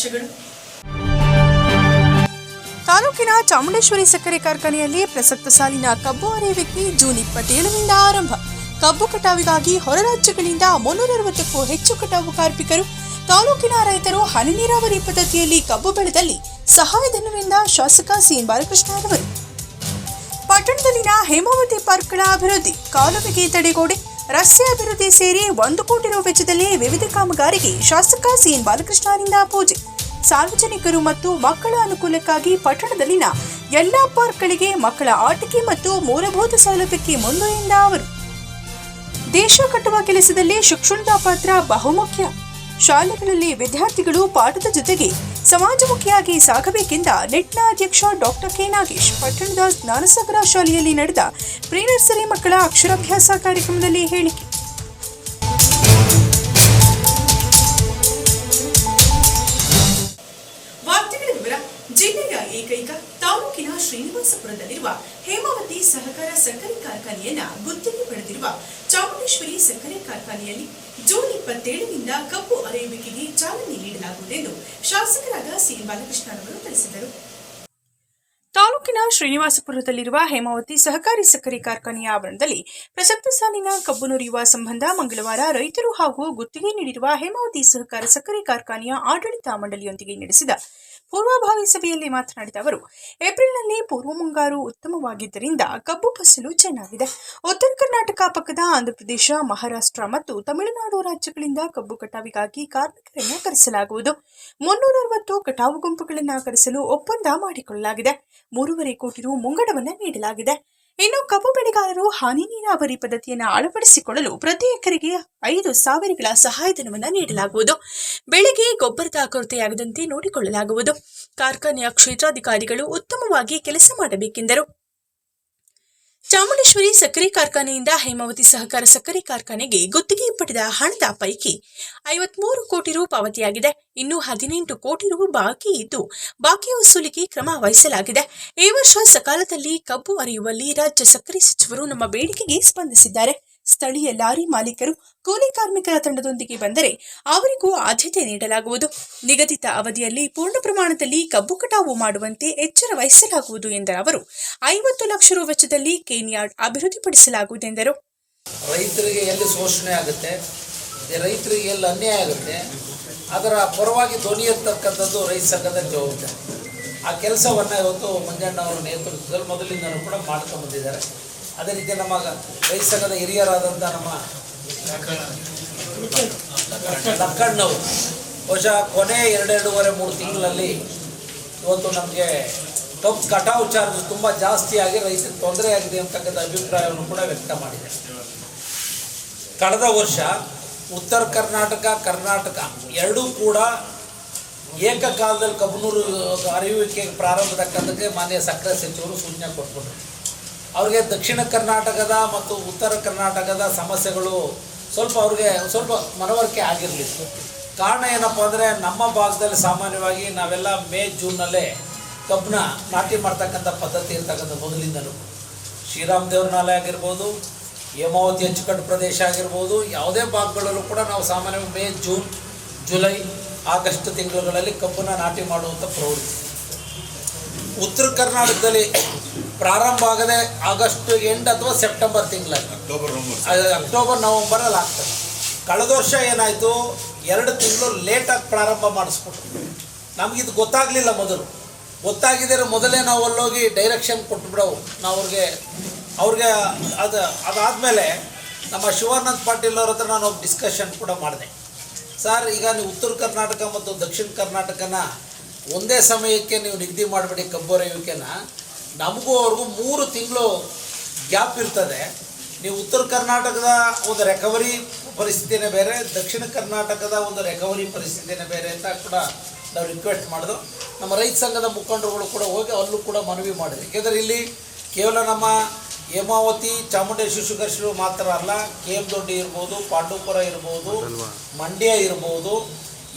ಮುಖ್ಯಾಂಶಗಳು ತಾಲೂಕಿನ ಚಾಮುಂಡೇಶ್ವರಿ ಸಕ್ಕರೆ ಕಾರ್ಖಾನೆಯಲ್ಲಿ ಪ್ರಸಕ್ತ ಸಾಲಿನ ಕಬ್ಬು ಅರೆಯುವಿಕೆ ಜೂನ್ ಇಪ್ಪತ್ತೇಳರಿಂದ ಆರಂಭ. ಕಬ್ಬು ಕಟಾವಿಗಾಗಿ ಹೊರ ರಾಜ್ಯಗಳಿಂದ ಮುನ್ನೂರ ಅರವತ್ತಕ್ಕೂ ಹೆಚ್ಚು ಕಟಾವು ಕಾರ್ಮಿಕರು, ತಾಲೂಕಿನ ರೈತರು ಹನಿ ನೀರಾವರಿ ಪದ್ಧತಿಯಲ್ಲಿ ಕಬ್ಬು ಬೆಳೆದಲ್ಲಿ ಸಹಾಯಧನದಿಂದ ಶಾಸಕ ಸಿಎನ್ ಬಾಲಕೃಷ್ಣರವರು ಪಟ್ಟಣದಲ್ಲಿನ ಹೇಮಾವತಿ ಪಾರ್ಕ್ಗಳ ಅಭಿವೃದ್ಧಿ ಕಾಲುವೆಗೆ ತಡೆಗೋಡೆ. ರಸ್ತೆ ಅಭಿವೃದ್ಧಿ ಸೇರಿ ಒಂದು ಕೋಟಿ ರು ವೆಚ್ಚದಲ್ಲಿ ವಿವಿಧ ಕಾಮಗಾರಿಗೆ ಶಾಸಕ ಸಿಎನ್ ಬಾಲಕೃಷ್ಣರಿಂದ ಪೂಜೆ. ಸಾರ್ವಜನಿಕರು ಮತ್ತು ಮಕ್ಕಳ ಅನುಕೂಲಕ್ಕಾಗಿ ಪಟ್ಟಣದಲ್ಲಿನ ಎಲ್ಲಾ ಪಾರ್ಕ್ಗಳಿಗೆ ಮಕ್ಕಳ ಆಟಿಕೆ ಮತ್ತು ಮೂಲಭೂತ ಸೌಲಭ್ಯಕ್ಕೆ ಮುಂದುವರಿಯಿಂದ ಅವರು. ದೇಶ ಕಟ್ಟುವ ಕೆಲಸದಲ್ಲಿ ಶಿಕ್ಷಣದ ಪಾತ್ರ ಬಹುಮುಖ್ಯ. ಶಾಲೆಗಳಲ್ಲಿ ವಿದ್ಯಾರ್ಥಿಗಳು ಪಾಠದ ಜೊತೆಗೆ ಸಮಾಜಮುಖಿಯಾಗಿ ಸಾಗಬೇಕೆಂದ ನೆಟ್ನ ಅಧ್ಯಕ್ಷ ಡಾಕ್ಟರ್ ಕೆ ನಾಗೇಶ್ ಪಟ್ಟಣದ ಜ್ಞಾನಸಾಗರ ಶಾಲೆಯಲ್ಲಿ ನಡೆದ ಪ್ರೀ ನರ್ಸರಿ ಮಕ್ಕಳ ಅಕ್ಷರಾಭ್ಯಾಸ ಕಾರ್ಯಕ್ರಮದಲ್ಲಿ ಹೇಳಿಕೆ. ಜಿಲ್ಲೆಯ ಏಕೈಕ ತಾಲೂಕಿನ ಶ್ರೀನಿವಾಸಪುರದಲ್ಲಿರುವ ಹೇಮಾವತಿ ಸಹಕಾರ ಸಕ್ಕರೆ ಕಾರ್ಖಾನೆಯನ್ನ ಗುತ್ತಿಗೆ ಪಡೆದಿರುವ ಚಾಮುಂಡೇಶ್ವರಿ ಸಕ್ಕರೆ ಕಾರ್ಖಾನೆಯಲ್ಲಿ ಜೂನ್ ಇಪ್ಪತ್ತೇಳರಿಂದ ಕಬ್ಬು ಅರೆಯುವಿಕೆಗೆ ಚಾಲನೆ ನೀಡಲಾಗುವುದೆಂದು ಶಾಸಕರಾದ ಸಿ ಬಾಲಕೃಷ್ಣರವರು ತಿಳಿಸಿದರು. ಶ್ರೀನಿವಾಸಪುರದಲ್ಲಿರುವ ಹೇಮಾವತಿ ಸಹಕಾರಿ ಸಕ್ಕರೆ ಕಾರ್ಖಾನೆಯ ಆವರಣದಲ್ಲಿ ಪ್ರಸಕ್ತ ಸಾಲಿನ ಕಬ್ಬು ನುರಿಯುವ ಸಂಬಂಧ ಮಂಗಳವಾರ ರೈತರು ಹಾಗೂ ಗುತ್ತಿಗೆ ನೀಡಿರುವ ಹೇಮಾವತಿ ಸಹಕಾರ ಸಕ್ಕರೆ ಕಾರ್ಖಾನೆಯ ಆಡಳಿತ ಮಂಡಳಿಯೊಂದಿಗೆ ನಡೆಸಿದ ಪೂರ್ವಭಾವಿ ಸಭೆಯಲ್ಲಿ ಮಾತನಾಡಿದ ಅವರು, ಏಪ್ರಿಲ್ನಲ್ಲಿ ಪೂರ್ವ ಮುಂಗಾರು ಉತ್ತಮವಾಗಿದ್ದರಿಂದ ಕಬ್ಬು ಫಸಲು ಚೆನ್ನಾಗಿದೆ. ಉತ್ತರ ಕರ್ನಾಟಕ ಪಕ್ಕದ ಆಂಧ್ರಪ್ರದೇಶ, ಮಹಾರಾಷ್ಟ್ರ ಮತ್ತು ತಮಿಳುನಾಡು ರಾಜ್ಯಗಳಿಂದ ಕಬ್ಬು ಕಟಾವಿಗಾಗಿ ಕಾರ್ಮಿಕರನ್ನು ಕರೆಸಲಾಗುವುದು. ಮುನ್ನೂರ ಅರವತ್ತು ಕಟಾವು ಗುಂಪುಗಳನ್ನು ಕರೆಸಲು ಒಪ್ಪಂದ ಮಾಡಿಕೊಳ್ಳಲಾಗಿದೆ. ಮೂರುವರೆ ಕೋಟಿ ರು ಮುಂಗಡವನ್ನು ನೀಡಲಾಗಿದೆ. ಇನ್ನು ಕಬ್ಬು ಬೆಳೆಗಾರರು ಹನಿ ನೀರಾವರಿ ಪದ್ಧತಿಯನ್ನು ಅಳವಡಿಸಿಕೊಳ್ಳಲು ಪ್ರತಿ ಎಕರೆಗೆ ಐದು ಸಾವಿರಗಳ ಸಹಾಯಧನವನ್ನು ನೀಡಲಾಗುವುದು. ಬೆಳೆಗೆ ಗೊಬ್ಬರದ ಕೊರತೆಯಾಗದಂತೆ ನೋಡಿಕೊಳ್ಳಲಾಗುವುದು. ಕಾರ್ಖಾನೆಯ ಕ್ಷೇತ್ರಾಧಿಕಾರಿಗಳು ಉತ್ತಮವಾಗಿ ಕೆಲಸ ಮಾಡಬೇಕೆಂದರು. ಚಾಮುಂಡೇಶ್ವರಿ ಸಕ್ಕರೆ ಕಾರ್ಖಾನೆಯಿಂದ ಹೇಮಾವತಿ ಸಹಕಾರ ಸಕ್ಕರೆ ಕಾರ್ಖಾನೆಗೆ ಗುತ್ತಿಗೆ ಪಡೆದ ಹಣದ ಪೈಕಿ ಐವತ್ಮೂರು ಕೋಟಿ ರು ಪಾವತಿಯಾಗಿದೆ. ಇನ್ನು ಹದಿನೆಂಟು ಕೋಟಿ ರು ಬಾಕಿ ಇದ್ದು, ಬಾಕಿ ವಸೂಲಿಗೆ ಕ್ರಮ ವಹಿಸಲಾಗಿದೆ. ಈ ವರ್ಷ ಸಕಾಲದಲ್ಲಿ ಕಬ್ಬು ಅರಿಯುವಲ್ಲಿ ರಾಜ್ಯ ಸಕ್ಕರೆ ಸಚಿವರು ನಮ್ಮ ಬೇಡಿಕೆಗೆ ಸ್ಪಂದಿಸಿದ್ದಾರೆ. ಸ್ಥಳೀಯ ಲಾರಿ ಮಾಲೀಕರು ಕೂಲಿ ಕಾರ್ಮಿಕರ ತಂಡದೊಂದಿಗೆ ಬಂದರೆ ಅವರಿಗೂ ಆದ್ಯತೆ ನೀಡಲಾಗುವುದು. ನಿಗದಿತ ಅವಧಿಯಲ್ಲಿ ಪೂರ್ಣ ಪ್ರಮಾಣದಲ್ಲಿ ಕಬ್ಬು ಕಟಾವು ಮಾಡುವಂತೆ ಎಚ್ಚರ ವಹಿಸಲಾಗುವುದು ಎಂದ ಅವರು. ಐವತ್ತು ಲಕ್ಷ ರು ವೆಚ್ಚದಲ್ಲಿ ಕೇನ್ಯಾರ್ಡ್ ಅಭಿವೃದ್ಧಿಪಡಿಸಲಾಗುವುದೆಂದರು ರೈತರಿಗೆ ಎಲ್ಲಿ ಶೋಷಣೆ ಆಗುತ್ತೆ? ರೈತರಿಗೆ ಎಲ್ಲಿ ಅನ್ಯಾಯ ಆಗುತ್ತೆ? ಅದರ ಪರವಾಗಿ ಧ್ವನಿ ಎತ್ತಕ್ಕಂಥದ್ದು ರೈತ ಸಂಘದ ಜವಾಬ್ದಾರಿ ಆ ಕೆಲಸವನ್ನು ಇವತ್ತು ಮಂಜಣ್ಣ ಅವರ ನೇತೃತ್ವದಲ್ಲಿ ಮೊದಲಿಂದನೂ ಕೂಡ ಮಾಡ್ಕೊಂಡು ಬಂದಿದ್ದಾರೆ. ಅದೇ ರೀತಿ ನಮ್ಮ ರೈತ ಹಿರಿಯರಾದಂಥ ನಮ್ಮ ಲಕ್ಕಣ್ಣವ್ರು. ಬಹುಶಃ ಕೊನೆ ಎರಡೆರಡೂವರೆ ಮೂರು ತಿಂಗಳಲ್ಲಿ ಇವತ್ತು ನಮಗೆ ಕಬ್ಬು ಕಟಾವು ಚಾರ್ಜ್ ತುಂಬ ಜಾಸ್ತಿಯಾಗಿ ರೈತರಿಗೆ ತೊಂದರೆ ಆಗಿದೆ ಅಂತಕ್ಕಂಥ ಅಭಿಪ್ರಾಯವನ್ನು ಕೂಡ ವ್ಯಕ್ತ ಮಾಡಿದೆ. ಕಳೆದ ವರ್ಷ ಉತ್ತರ ಕರ್ನಾಟಕ ಕರ್ನಾಟಕ ಎರಡೂ ಕೂಡ ಏಕಕಾಲದಲ್ಲಿ ಕಬ್ಬನೂರು ಅರಿಯುವಿಕೆ ಪ್ರಾರಂಭದಕ್ಕಂತಕ್ಕೆ ಮಾನ್ಯ ಸಕ್ಕರೆ ಸಚಿವರು ಸೂಚನೆ ಕೊಟ್ಬಿಟ್ರು. ಅವ್ರಿಗೆ ದಕ್ಷಿಣ ಕರ್ನಾಟಕದ ಮತ್ತು ಉತ್ತರ ಕರ್ನಾಟಕದ ಸಮಸ್ಯೆಗಳು ಸ್ವಲ್ಪ ಅವ್ರಿಗೆ ಸ್ವಲ್ಪ ಮನವರಿಕೆ ಆಗಿರಲಿತ್ತು ಕಾರಣ ಏನಪ್ಪ ಅಂದರೆ ನಮ್ಮ ಭಾಗದಲ್ಲಿ ಸಾಮಾನ್ಯವಾಗಿ ನಾವೆಲ್ಲ ಮೇ, ಜೂನ್ನಲ್ಲೇ ಕಬ್ಬನ್ನ ನಾಟಿ ಮಾಡ್ತಕ್ಕಂಥ ಪದ್ಧತಿ ಇರ್ತಕ್ಕಂಥ ಮೊದಲಿಂದಲೂ ಶ್ರೀರಾಮ್ ದೇವ್ರನಾಲೆ ಆಗಿರ್ಬೋದು, ಹೇಮಾವತಿ ಅಚ್ಚುಕಟ್ಟು ಪ್ರದೇಶ ಆಗಿರ್ಬೋದು, ಯಾವುದೇ ಭಾಗಗಳಲ್ಲೂ ಕೂಡ ನಾವು ಸಾಮಾನ್ಯವಾಗಿ ಮೇ, ಜೂನ್, ಜುಲೈ, ಆಗಸ್ಟ್ ತಿಂಗಳುಗಳಲ್ಲಿ ಕಬ್ಬನ್ನು ನಾಟಿ ಮಾಡುವಂಥ ಪ್ರವೃತ್ತಿ. ಉತ್ತರ ಕರ್ನಾಟಕದಲ್ಲಿ ಪ್ರಾರಂಭ ಆಗದೆ ಆಗಸ್ಟ್ ಎಂಡ್ ಅಥವಾ ಸೆಪ್ಟೆಂಬರ್ ತಿಂಗಳಲ್ಲಿ. ನವಂಬರ್. ಅಕ್ಟೋಬರ್ ನವಂಬರಲ್ಲಿ ಆಗ್ತದೆ. ಕಳೆದ ವರ್ಷ ಏನಾಯಿತು? ಎರಡು ತಿಂಗಳು ಲೇಟಾಗಿ ಪ್ರಾರಂಭ ಮಾಡಿಸ್ಬಿಟ್ಟು ನಮಗಿದು ಗೊತ್ತಾಗಲಿಲ್ಲ ಮೊದಲು. ಗೊತ್ತಾಗಿದ್ದರೆ ಮೊದಲೇ ನಾವು ಅಲ್ಲೋಗಿ ಡೈರೆಕ್ಷನ್ ಕೊಟ್ಬಿಡವು. ನಾವು ಅವ್ರಿಗೆ ಅವ್ರಿಗೆ ಅದು ಅದಾದಮೇಲೆ ನಮ್ಮ ಶಿವಾನಂದ್ ಪಾಟೀಲ್ ಅವ್ರ ಹತ್ರ ನಾನು ಡಿಸ್ಕಷನ್ ಕೂಡ ಮಾಡಿದೆ. ಸರ್ ಈಗ ನೀವು ಉತ್ತರ ಕರ್ನಾಟಕ ಮತ್ತು ದಕ್ಷಿಣ ಕರ್ನಾಟಕನ ಒಂದೇ ಸಮಯಕ್ಕೆ ನೀವು ನಿಗದಿ ಮಾಡಬೇಡಿ ಕಬ್ಬೊರೆಯುವಿಕೆನ ನಮಗೂ ಅವ್ರಿಗೂ ಮೂರು ತಿಂಗಳು ಗ್ಯಾಪ್ ಇರ್ತದೆ. ನೀವು ಉತ್ತರ ಕರ್ನಾಟಕದ ಒಂದು ರೆಕವರಿ ಪರಿಸ್ಥಿತಿನೇ ಬೇರೆ ದಕ್ಷಿಣ ಕರ್ನಾಟಕದ ಒಂದು ರೆಕವರಿ ಪರಿಸ್ಥಿತಿನೇ ಬೇರೆ ಅಂತ ಕೂಡ ನಾವು ರಿಕ್ವೆಸ್ಟ್ ಮಾಡಿದ್ರು ನಮ್ಮ ರೈತ ಸಂಘದ ಮುಖಂಡರುಗಳು ಕೂಡ ಹೋಗಿ ಅಲ್ಲೂ ಕೂಡ ಮನವಿ ಮಾಡಿದ್ರು. ಏಕೆಂದರೆ ಇಲ್ಲಿ ಕೇವಲ ನಮ್ಮ ಹೇಮಾವತಿ ಚಾಮುಂಡೇಶ್ವರಿ ಶುಗರ್ಶ್ರೀ ಮಾತ್ರ ಅಲ್ಲ ಕೆ ಎಂ ದೊಡ್ಡಿ ಇರ್ಬೋದು ಪಾಂಡವಪುರ ಇರ್ಬೋದು ಮಂಡ್ಯ ಇರ್ಬೋದು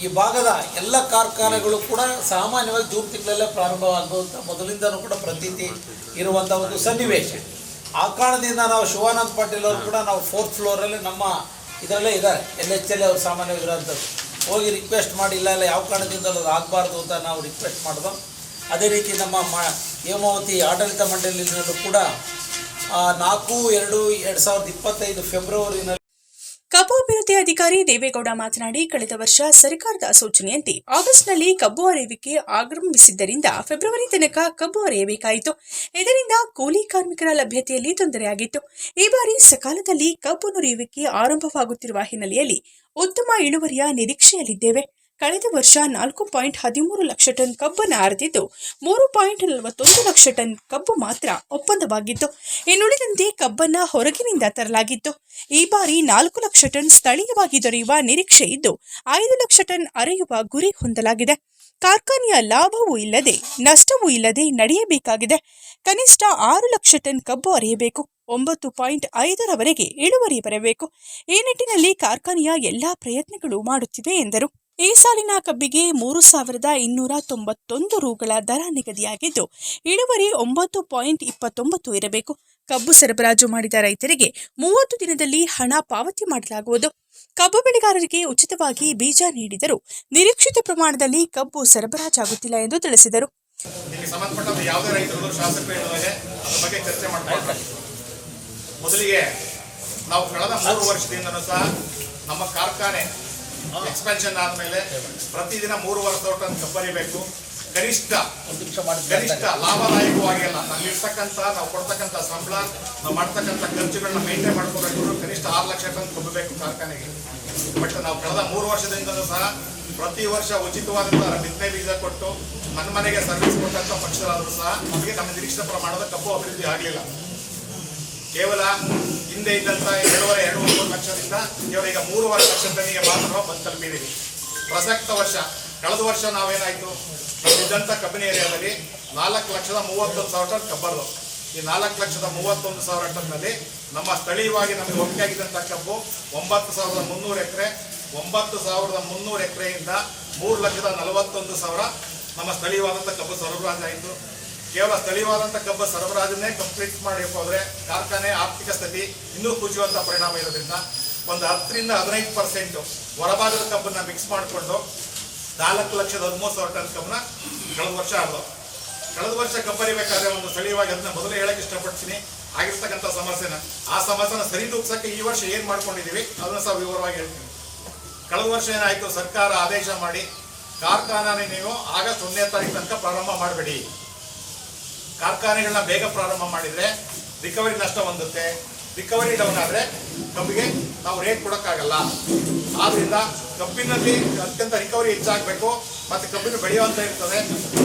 ಈ ಭಾಗದ ಎಲ್ಲ ಕಾರ್ಖಾನೆಗಳು ಕೂಡ ಸಾಮಾನ್ಯವಾಗಿ ಜೂನ್ ತಿಂಗಳಲ್ಲೇ ಪ್ರಾರಂಭವಾಗುವಂಥ ಮೊದಲಿಂದನೂ ಕೂಡ ಪ್ರತೀತಿ ಇರುವಂಥ ಒಂದು ಸನ್ನಿವೇಶ. ಆ ಕಾರಣದಿಂದ ನಾವು ಶಿವಾನಂದ ಪಾಟೀಲ್ ಅವರು ಕೂಡ ನಾವು ಫೋರ್ತ್ ಫ್ಲೋರಲ್ಲಿ ನಮ್ಮ ಇದರಲ್ಲೇ ಇದ್ದಾರೆ. ಎನ್ ಎಚ್ ಎಲ್ ಅವರು ಸಾಮಾನ್ಯವಾಗಿ ಇರೋಂಥದ್ದು ಹೋಗಿ ರಿಕ್ವೆಸ್ಟ್ ಮಾಡಿ, ಇಲ್ಲ ಯಾವ ಕಾರಣದಿಂದ ಅದು ಆಗಬಾರ್ದು ಅಂತ ನಾವು ರಿಕ್ವೆಸ್ಟ್ ಮಾಡಿದೋ ಅದೇ ರೀತಿ ನಮ್ಮ ಮ, ಹೇಮಾವತಿ ಆಡಳಿತ ಮಂಡಳಿಯಲ್ಲೂ ಕೂಡ ನಾಲ್ಕು, ಎರಡು ಎರಡು ಸಾವಿರದ ಇಪ್ಪತ್ತೈದು ಫೆಬ್ರವರಿನಲ್ಲಿ ಕಬ್ಬು ಅಭಿವೃದ್ಧಿ ಅಧಿಕಾರಿ ದೇವೇಗೌಡ ಮಾತನಾಡಿ, ಕಳೆದ ವರ್ಷ ಸರ್ಕಾರದ ಸೂಚನೆಯಂತೆ ಆಗಸ್ಟ್ನಲ್ಲಿ ಕಬ್ಬು ಅರೆಯುವಿಕೆ ಆಗಮಿಸಿದ್ದರಿಂದ ಫೆಬ್ರವರಿ ತನಕ ಕಬ್ಬು ಅರೆಯಬೇಕಾಯಿತು. ಇದರಿಂದ ಕೂಲಿ ಕಾರ್ಮಿಕರ ಲಭ್ಯತೆಯಲ್ಲಿ ತೊಂದರೆಯಾಗಿತ್ತು. ಈ ಬಾರಿ ಸಕಾಲದಲ್ಲಿ ಕಬ್ಬು ನುರಿಯುವಿಕೆ ಆರಂಭವಾಗುತ್ತಿರುವ ಹಿನ್ನೆಲೆಯಲ್ಲಿ ಉತ್ತಮ ಇಳುವರಿಯ ನಿರೀಕ್ಷೆಯಲ್ಲಿದ್ದೇವೆ. ಕಳೆದ ವರ್ಷ ನಾಲ್ಕು ಪಾಯಿಂಟ್ ಹದಿಮೂರು ಲಕ್ಷ ಟನ್ ಕಬ್ಬನ್ನು ಅರೆದಿದ್ದು ಮೂರು ಪಾಯಿಂಟ್ ನಲವತ್ತೊಂದು ಲಕ್ಷ ಟನ್ ಕಬ್ಬು ಮಾತ್ರ ಒಪ್ಪಂದವಾಗಿತ್ತು. ಇನ್ನುಳಿದಂತೆ ಕಬ್ಬನ್ನು ಹೊರಗಿನಿಂದ ತರಲಾಗಿತ್ತು. ಈ ಬಾರಿ ನಾಲ್ಕು ಲಕ್ಷ ಟನ್ ಸ್ಥಳೀಯವಾಗಿ ದೊರೆಯುವ ನಿರೀಕ್ಷೆ ಇದ್ದು ಐದು ಲಕ್ಷ ಟನ್ ಅರೆಯುವ ಗುರಿ ಹೊಂದಲಾಗಿದೆ. ಕಾರ್ಖಾನೆಯ ಲಾಭವೂ ಇಲ್ಲದೆ ನಷ್ಟವೂ ಇಲ್ಲದೆ ನಡೆಯಬೇಕಾಗಿದೆ. ಕನಿಷ್ಠ ಆರು ಲಕ್ಷ ಟನ್ ಕಬ್ಬು ಅರೆಯಬೇಕು. ಒಂಬತ್ತು ಪಾಯಿಂಟ್ ಐದರವರೆಗೆ ಇಳುವರಿ ಬರಬೇಕು. ಈ ನಿಟ್ಟಿನಲ್ಲಿ ಕಾರ್ಖಾನೆಯ ಎಲ್ಲಾ ಪ್ರಯತ್ನಗಳು ಮಾಡುತ್ತಿವೆ ಎಂದರು. ಈ ಸಾಲಿನ ಕಬ್ಬಿಗೆ ಮೂರು ಸಾವಿರದ ಇನ್ನೂರ ತೊಂಬತ್ತೊಂದು ರೂಗಳ ದರ ನಿಗದಿಯಾಗಿದ್ದು, ಇಳುವರಿ ಒಂಬತ್ತು ಪಾಯಿಂಟ್ ಇಪ್ಪತ್ತೊಂಬತ್ತು ಇರಬೇಕು. ಕಬ್ಬು ಸರಬರಾಜು ಮಾಡಿದ ರೈತರಿಗೆ ಮೂವತ್ತು ದಿನದಲ್ಲಿ ಹಣ ಪಾವತಿ ಮಾಡಲಾಗುವುದು. ಕಬ್ಬು ಬೆಳೆಗಾರರಿಗೆ ಉಚಿತವಾಗಿ ಬೀಜ ನೀಡಿದರೂ ನಿರೀಕ್ಷಿತ ಪ್ರಮಾಣದಲ್ಲಿ ಕಬ್ಬು ಸರಬರಾಜಾಗುತ್ತಿಲ್ಲ ಎಂದು ತಿಳಿಸಿದರು. ಮೊದಲಿಗೆ ನಾವು ಕಳೆದ ಮೂರು ಸಹ ನಮ್ಮ ಕಾರ್ಖಾನೆ ಎಕ್ಸ್ಪೆನ್ಷನ್ ಆದಮೇಲೆ ಪ್ರತಿದಿನ ಮೂರುವರೆ ಟನ್ ಕಬ್ಬರಿಬೇಕು. ಗರಿಷ್ಠ ಗರಿಷ್ಠ ಲಾಭದಾಯಕವಾಗಿ ಅಲ್ಲ ನಾವು ಇರ್ತಕ್ಕಂಥ ನಾವು ಕೊಡ್ತಕ್ಕಂಥ ಸಂಬಳ ನಾವು ಮಾಡ್ತಕ್ಕಂಥ ಖರ್ಚುಗಳನ್ನ ಮೇಂಟೈನ್ ಮಾಡ್ಕೋಬೇಕು. ಕನಿಷ್ಠ ಆರು ಲಕ್ಷ ಟನ್ ಕೊಬ್ಬಬೇಕು ಕಾರ್ಖಾನೆಗೆ. ಬಟ್ ನಾವು ಕಳೆದ ಮೂರು ವರ್ಷದಿಂದಲೂ ಸಹ ಪ್ರತಿ ವರ್ಷ ಉಚಿತವಾದಂತಹ ಬಿತ್ತನೆ ಬೀಜ ಕೊಟ್ಟು ನನ್ನ ಮನೆಗೆ ಸರ್ವಿಸ್ ಕೊಟ್ಟಂತ ಪಕ್ಷದಲ್ಲಾದರೂ ಸಹ ನಮಗೆ ನಮ್ಮ ನಿರೀಕ್ಷಿತ ಪ್ರಮಾಣದ ಕಬ್ಬು ಅಭಿವೃದ್ಧಿ ಆಗಲಿಲ್ಲ. ಕೇವಲ ಹಿಂದೆ ಇದ್ದಂಥ ಎರಡೂವರೆ ಎರಡು ಮೂರು ಲಕ್ಷದಿಂದ ಕೇವಲ ಈಗ ಮೂರುವರೆ ಲಕ್ಷ ಟನ್ನಿಗೆ ಮಾತ್ರ ನಾವು ಬಂದು ಪ್ರಸಕ್ತ ವರ್ಷ, ಕಳೆದ ವರ್ಷ ನಾವೇನಾಯಿತು? ಇದ್ದಂಥ ಕಬ್ಬಿನ ಏರಿಯಾದಲ್ಲಿ ನಾಲ್ಕು ಲಕ್ಷದ ಮೂವತ್ತೊಂದು ಸಾವಿರ ಟನ್ ಕಬ್ಬರ್ದು. ಈ ನಾಲ್ಕು ಲಕ್ಷದ ಮೂವತ್ತೊಂದು ಸಾವಿರ ಟನ್ನಲ್ಲಿ ನಮ್ಮ ಸ್ಥಳೀಯವಾಗಿ ನಮಗೆ ಒಕ್ಕೆ ಆಗಿದ್ದಂಥ ಕಬ್ಬು ಒಂಬತ್ತು ಸಾವಿರದ ಮುನ್ನೂರು ಎಕರೆ, ಒಂಬತ್ತು ಸಾವಿರದ ಮುನ್ನೂರು ಎಕರೆಯಿಂದ ಮೂರು ಲಕ್ಷದ ನಲವತ್ತೊಂದು ಸಾವಿರ ನಮ್ಮ ಸ್ಥಳೀಯವಾದಂಥ ಕಬ್ಬು ಸರಬರಾಜಾಯಿತು. ಕೇವಲ ಸ್ಥಳೀಯವಾದಂಥ ಕಬ್ಬು ಸರಬರಾಜನ್ನೇ ಕಂಪ್ಲೀಟ್ ಮಾಡಬೇಕು ಹೋದ್ರೆ ಕಾರ್ಖಾನೆ ಆರ್ಥಿಕ ಸ್ಥಿತಿ ಇನ್ನೂ ಕುಸಿಯುವಂಥ ಪರಿಣಾಮ ಇರೋದ್ರಿಂದ ಒಂದು ಹತ್ತರಿಂದ ಹದಿನೈದು ಪರ್ಸೆಂಟು ಹೊರಭಾಗದ ಕಬ್ಬನ್ನ ಮಿಕ್ಸ್ ಮಾಡಿಕೊಂಡು ನಾಲ್ಕು ಲಕ್ಷದ ಹದಿಮೂರು ಸಾವಿರ ಟನ್ ಕಬ್ಬನ್ನ ಕಳೆದ ವರ್ಷ ಆಗೋದು ಕಳೆದ ವರ್ಷ ಕಬ್ಬರಿಬೇಕಾದ್ರೆ ಒಂದು ಸ್ಥಳೀಯವಾಗಿ ಅದನ್ನ ಮೊದಲೇ ಹೇಳಕ್ ಇಷ್ಟಪಡ್ತೀನಿ. ಆಗಿರ್ತಕ್ಕಂಥ ಸಮಸ್ಯೆನ. ಆ ಸಮಸ್ಯೆನ ಸರಿದೂಗ್ಸಕ್ಕೆ ಈ ವರ್ಷ ಏನ್ ಮಾಡ್ಕೊಂಡಿದೀವಿ ಅದನ್ನ ಸಹ ವಿವರವಾಗಿ ಹೇಳ್ತೀನಿ. ಕಳೆದ ವರ್ಷ ಏನಾಯ್ತು? ಸರ್ಕಾರ ಆದೇಶ ಮಾಡಿ ಕಾರ್ಖಾನೆ ನೀವು ಆಗಸ್ಟ್ ಒಂದನೇ ತಾರೀಕು ತನಕ ಪ್ರಾರಂಭ ಮಾಡಬೇಡಿ. ಕಾರ್ಖಾನೆಗಳನ್ನ ಬೇಗ ಪ್ರಾರಂಭ ಮಾಡಿದ್ರೆ ರಿಕವರಿ ನಷ್ಟ ಹೊಂದುತ್ತೆ. ರಿಕವರಿ ಡೌನ್ ಆದ್ರೆ ಕಬ್ಬಿಗೆ ನಾವು ರೇಟ್ ಕೊಡೋಕ್ಕಾಗಲ್ಲ. ಆದ್ರಿಂದ ಕಬ್ಬಿನಲ್ಲಿ ಅತ್ಯಂತ ರಿಕವರಿ ಹೆಚ್ಚಾಗಬೇಕು ಮತ್ತೆ ಕಬ್ಬಿನ ಬೆಳೆಯುವಂತ ಇರ್ತದೆ.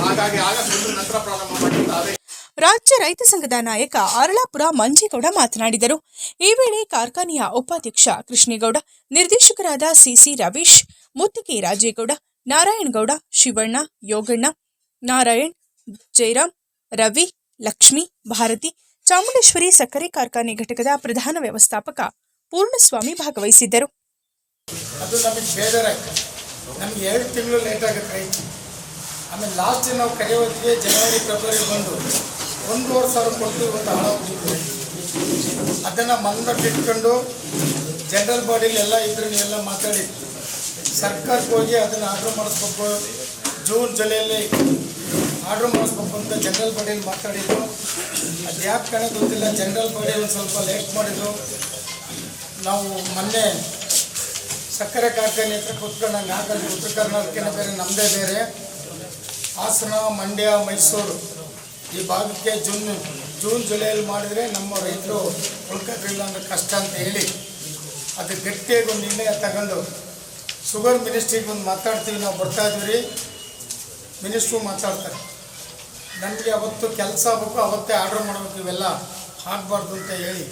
ಹಾಗಾಗಿ ಒಂದರ ನಂತರ ಪ್ರಾರಂಭ ಮಾಡಿದ್ದಾರೆ ರಾಜ್ಯ ರೈತ ಸಂಘದ ನಾಯಕ ಅರಳಾಪುರ ಮಂಜೇಗೌಡ ಮಾತನಾಡಿದರು. ಈ ವೇಳೆ ಕಾರ್ಖಾನೆಯ ಉಪಾಧ್ಯಕ್ಷ ಕೃಷ್ಣೇಗೌಡ, ನಿರ್ದೇಶಕರಾದ ಸಿಸಿ ರವೀಶ್ ಮುತ್ತಿಗೆ ರಾಜೇಗೌಡ, ನಾರಾಯಣಗೌಡ, ಶಿವಣ್ಣ, ಯೋಗಣ್ಣ, ನಾರಾಯಣ್, ಜಯರಾಮ್ ರವಿ, ಲಕ್ಷ್ಮಿ, ಭಾರತಿ, ಚಾಮುಂಡೇಶ್ವರಿ ಸಕ್ಕರೆ ಕಾರ್ಖಾನೆ ಘಟಕದ ಪ್ರಧಾನ ವ್ಯವಸ್ಥಾಪಕ ಪೂರ್ಣಸ್ವಾಮಿ ಭಾಗವಹಿಸಿದ್ದರು. ಅದು ನಮಗೆ ಬೇಜಾರಾಯ್ತು ನಮ್ಗೆ ಎರಡು ತಿಂಗಳು ಲೇಟ್ ಆಗುತ್ತೆ ಆಮೇಲೆ ಲಾಸ್ಟ್ ನಾವು ಕರೆಯೋ ಜನವರಿ ಫೆಬ್ರವರಿ ಬಂದು ಒಂದೂವರೆ ಸಾವಿರ ಕೊಟ್ಟು ಇವತ್ತು ಹಾಳಾಗ್ಬಿಟ್ಟಿದೆ ಅದನ್ನು ಮನದಟ್ಟಿಟ್ಕೊಂಡು ಜನರಲ್ ಬಾಡಿಲಿ ಎಲ್ಲ ಇದ್ರು ಎಲ್ಲ ಮಾತಾಡಿ ಸರ್ಕಾರಕ್ಕೆ ಹೋಗಿ ಅದನ್ನು ಆರ್ಡರ್ ಮಾಡಿಸ್ಬೇಕು. ಜೂನ್ ಜುಲೈಯಲ್ಲಿ ಆರ್ಡ್ರ್ ಮಾಡಿಸ್ಬೇಕು ಅಂತ ಜನರಲ್ ಬಾಡಿಯಲ್ಲಿ ಮಾತಾಡಿದ್ರು. ಅದು ಯಾಕೆ ಕಣಕ್ಕೆ ಗೊತ್ತಿಲ್ಲ. ಜನರಲ್ ಬಾಡಿ ಒಂದು ಸ್ವಲ್ಪ ಲೇಟ್ ಮಾಡಿದ್ರು. ನಾವು ಮೊನ್ನೆ ಸಕ್ಕರೆ ಕಾರ್ಖಾನೆ ಹತ್ರ ಕೂತ್ಕೊಂಡು ನಾಲ್ಕಲ್ಲಿ ಉತ್ತರ ಕರ್ನಾಟಕನೇ ಬೇರೆ ನಮ್ಮದೇ ಬೇರೆ. ಹಾಸನ, ಮಂಡ್ಯ, ಮೈಸೂರು ಈ ಭಾಗಕ್ಕೆ ಜೂನ್ ಜೂನ್ ಜುಲೈಯಲ್ಲಿ ಮಾಡಿದರೆ ನಮ್ಮ ರೈತರು ಉಳ್ಕೊತಿಲ್ಲ ಅಂದ್ರೆ ಕಷ್ಟ ಅಂತ ಹೇಳಿ ಅದು ಗಟ್ಟಿಯಾಗಿ ಒಂದು ನಿರ್ಣಯ ತಗೊಂಡು ಶುಗರ್ ಮಿನಿಸ್ಟ್ರಿಗೆ ಒಂದು ಮಾತಾಡ್ತೀವಿ, ನಾವು ಬರ್ತಾ ಇದ್ದೀವಿ ರೀ. ಮಿನಿಸ್ಟ್ರು ಮಾತಾಡ್ತಾರೆ. ನಮಗೆ ಅವತ್ತು ಕೆಲಸ ಆಗಬೇಕು, ಅವತ್ತೇ ಆರ್ಡ್ರ್ ಮಾಡಬೇಕು, ಇವೆಲ್ಲ ಆಗಬಾರ್ದು ಅಂತ ಹೇಳಿ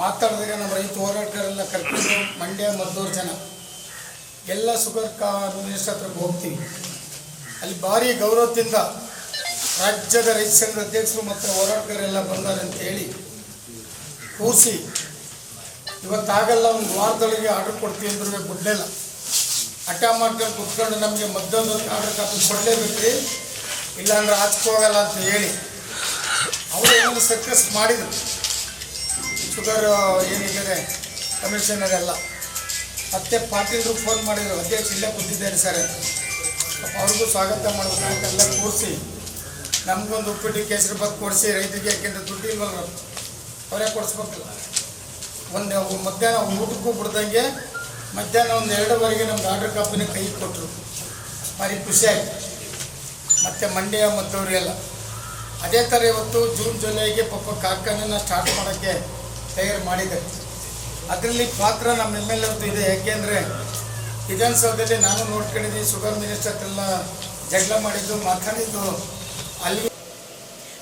ಮಾತಾಡಿದಾಗ ನಮ್ಮ ರೈತ ಹೋರಾಟಗಾರೆಲ್ಲ ಕರ್ಕೊಂಡು ಮಂಡ್ಯ ಮದ್ದೂರು ಜನ. ಎಲ್ಲ ಶುಗರ್ ಕಾ ಹತ್ರಕ್ಕೆ ಹೋಗ್ತೀವಿ. ಅಲ್ಲಿ ಭಾರಿ ಗೌರವದಿಂದ ರಾಜ್ಯದ ರೈತ ಸಂಘದ ಅಧ್ಯಕ್ಷರು ಮತ್ತು ಹೋರಾಟಗಾರೆಲ್ಲ ಬಂದಾರೆ ಅಂತ ಹೇಳಿ ಕೂರಿಸಿ, ಇವತ್ತಾಗಲ್ಲ ಒಂದು ವಾರದೊಳಗೆ ಆರ್ಡರ್ ಕೊಡ್ತೀವಿ ಅಂದ್ರೆ ಬಿಡಲಿಲ್ಲ ಹಠ ಮಾಡ್ಕೊಂಡು ಕುತ್ಕೊಂಡು ನಮಗೆ ಮದ್ದೊಂದು ಆರ್ಡರ್ ಕಾಪಿ ಕೊಡಲೇಬೇಕು ರೀ ಇಲ್ಲಾಂದ್ರೆ ಹೋಗಲ್ಲ ಅಂತ ಹೇಳಿ ಅವರು ಏನೋ ಸಕ್ಸಸ್ ಮಾಡಿದರು? ಶುಗರ್ ಏನಿದ್ದಾರೆ ಕಮಿಷನರ್ ಎಲ್ಲ. ಮತ್ತೆ ಪಾಟೀಲ್ರು ಫೋನ್ ಮಾಡಿದ್ರು, ಅಧ್ಯಕ್ಷ, ಇಲ್ಲೇ ಕೂತಿದ್ದಾರೆ ಸರ್ ಅವ್ರಿಗೂ ಸ್ವಾಗತ ಮಾಡಬೇಕು ಅಂತೆಲ್ಲ ಕೂರಿಸಿ, ನಮಗೊಂದು ಉಪ್ಪಿಟ್ಟು ಕೇಸರಿ ಬತ್ ಕೊಡಿಸಿ, ರೈತರಿಗೆ ಯಾಕೆಂದ್ರೆ ದುಡ್ಡು ಇಲ್ವಲ್ಲ ಅವರೇ ಕೊಡಿಸ್ಬೇಕಲ್ಲ ಒಂದು ಮಧ್ಯಾಹ್ನ ಊಟಕ್ಕೂ ಬಿಡ್ದಂಗೆ ಮಧ್ಯಾಹ್ನ ಒಂದು ಎರಡುವರೆಗೆ ನಮ್ಗೆ ಆರ್ಡರ್ ಕಂಪನಿ ಕೈ ಕೊಟ್ಟರು ಭಾರಿ ಖುಷಿ ಆಯ್ತು. ಮತ್ತು ಮಂಡ್ಯ ಎಲ್ಲ. ಅದೇ ಥರ ಇವತ್ತು ಜೂನ್ ಜುಲೈಗೆ ಪಾಪ ಕಾರ್ಖಾನೆನ ಸ್ಟಾರ್ಟ್ ಮಾಡೋಕ್ಕೆ ತಯಾರು ಮಾಡಿದ್ದಾರೆ ಅದರಲ್ಲಿ ಪಾತ್ರ ನಮ್ಮ ಎಂ ಎಲ್ ಎರ್ದು ಇದೆ ಯಾಕೆಂದರೆ ವಿಧಾನಸೌಧದಲ್ಲಿ ನಾನು ನೋಡ್ಕೊಂಡಿದ್ದೀನಿ ಶುಗರ್ ಮಿನಿಸ್ಟರ್ ಹತ್ರೆಲ್ಲ ಜಗಳ ಮಾಡಿದ್ದು ಮಾತಾಡಿದ್ದು ಅಲ್ಲಿ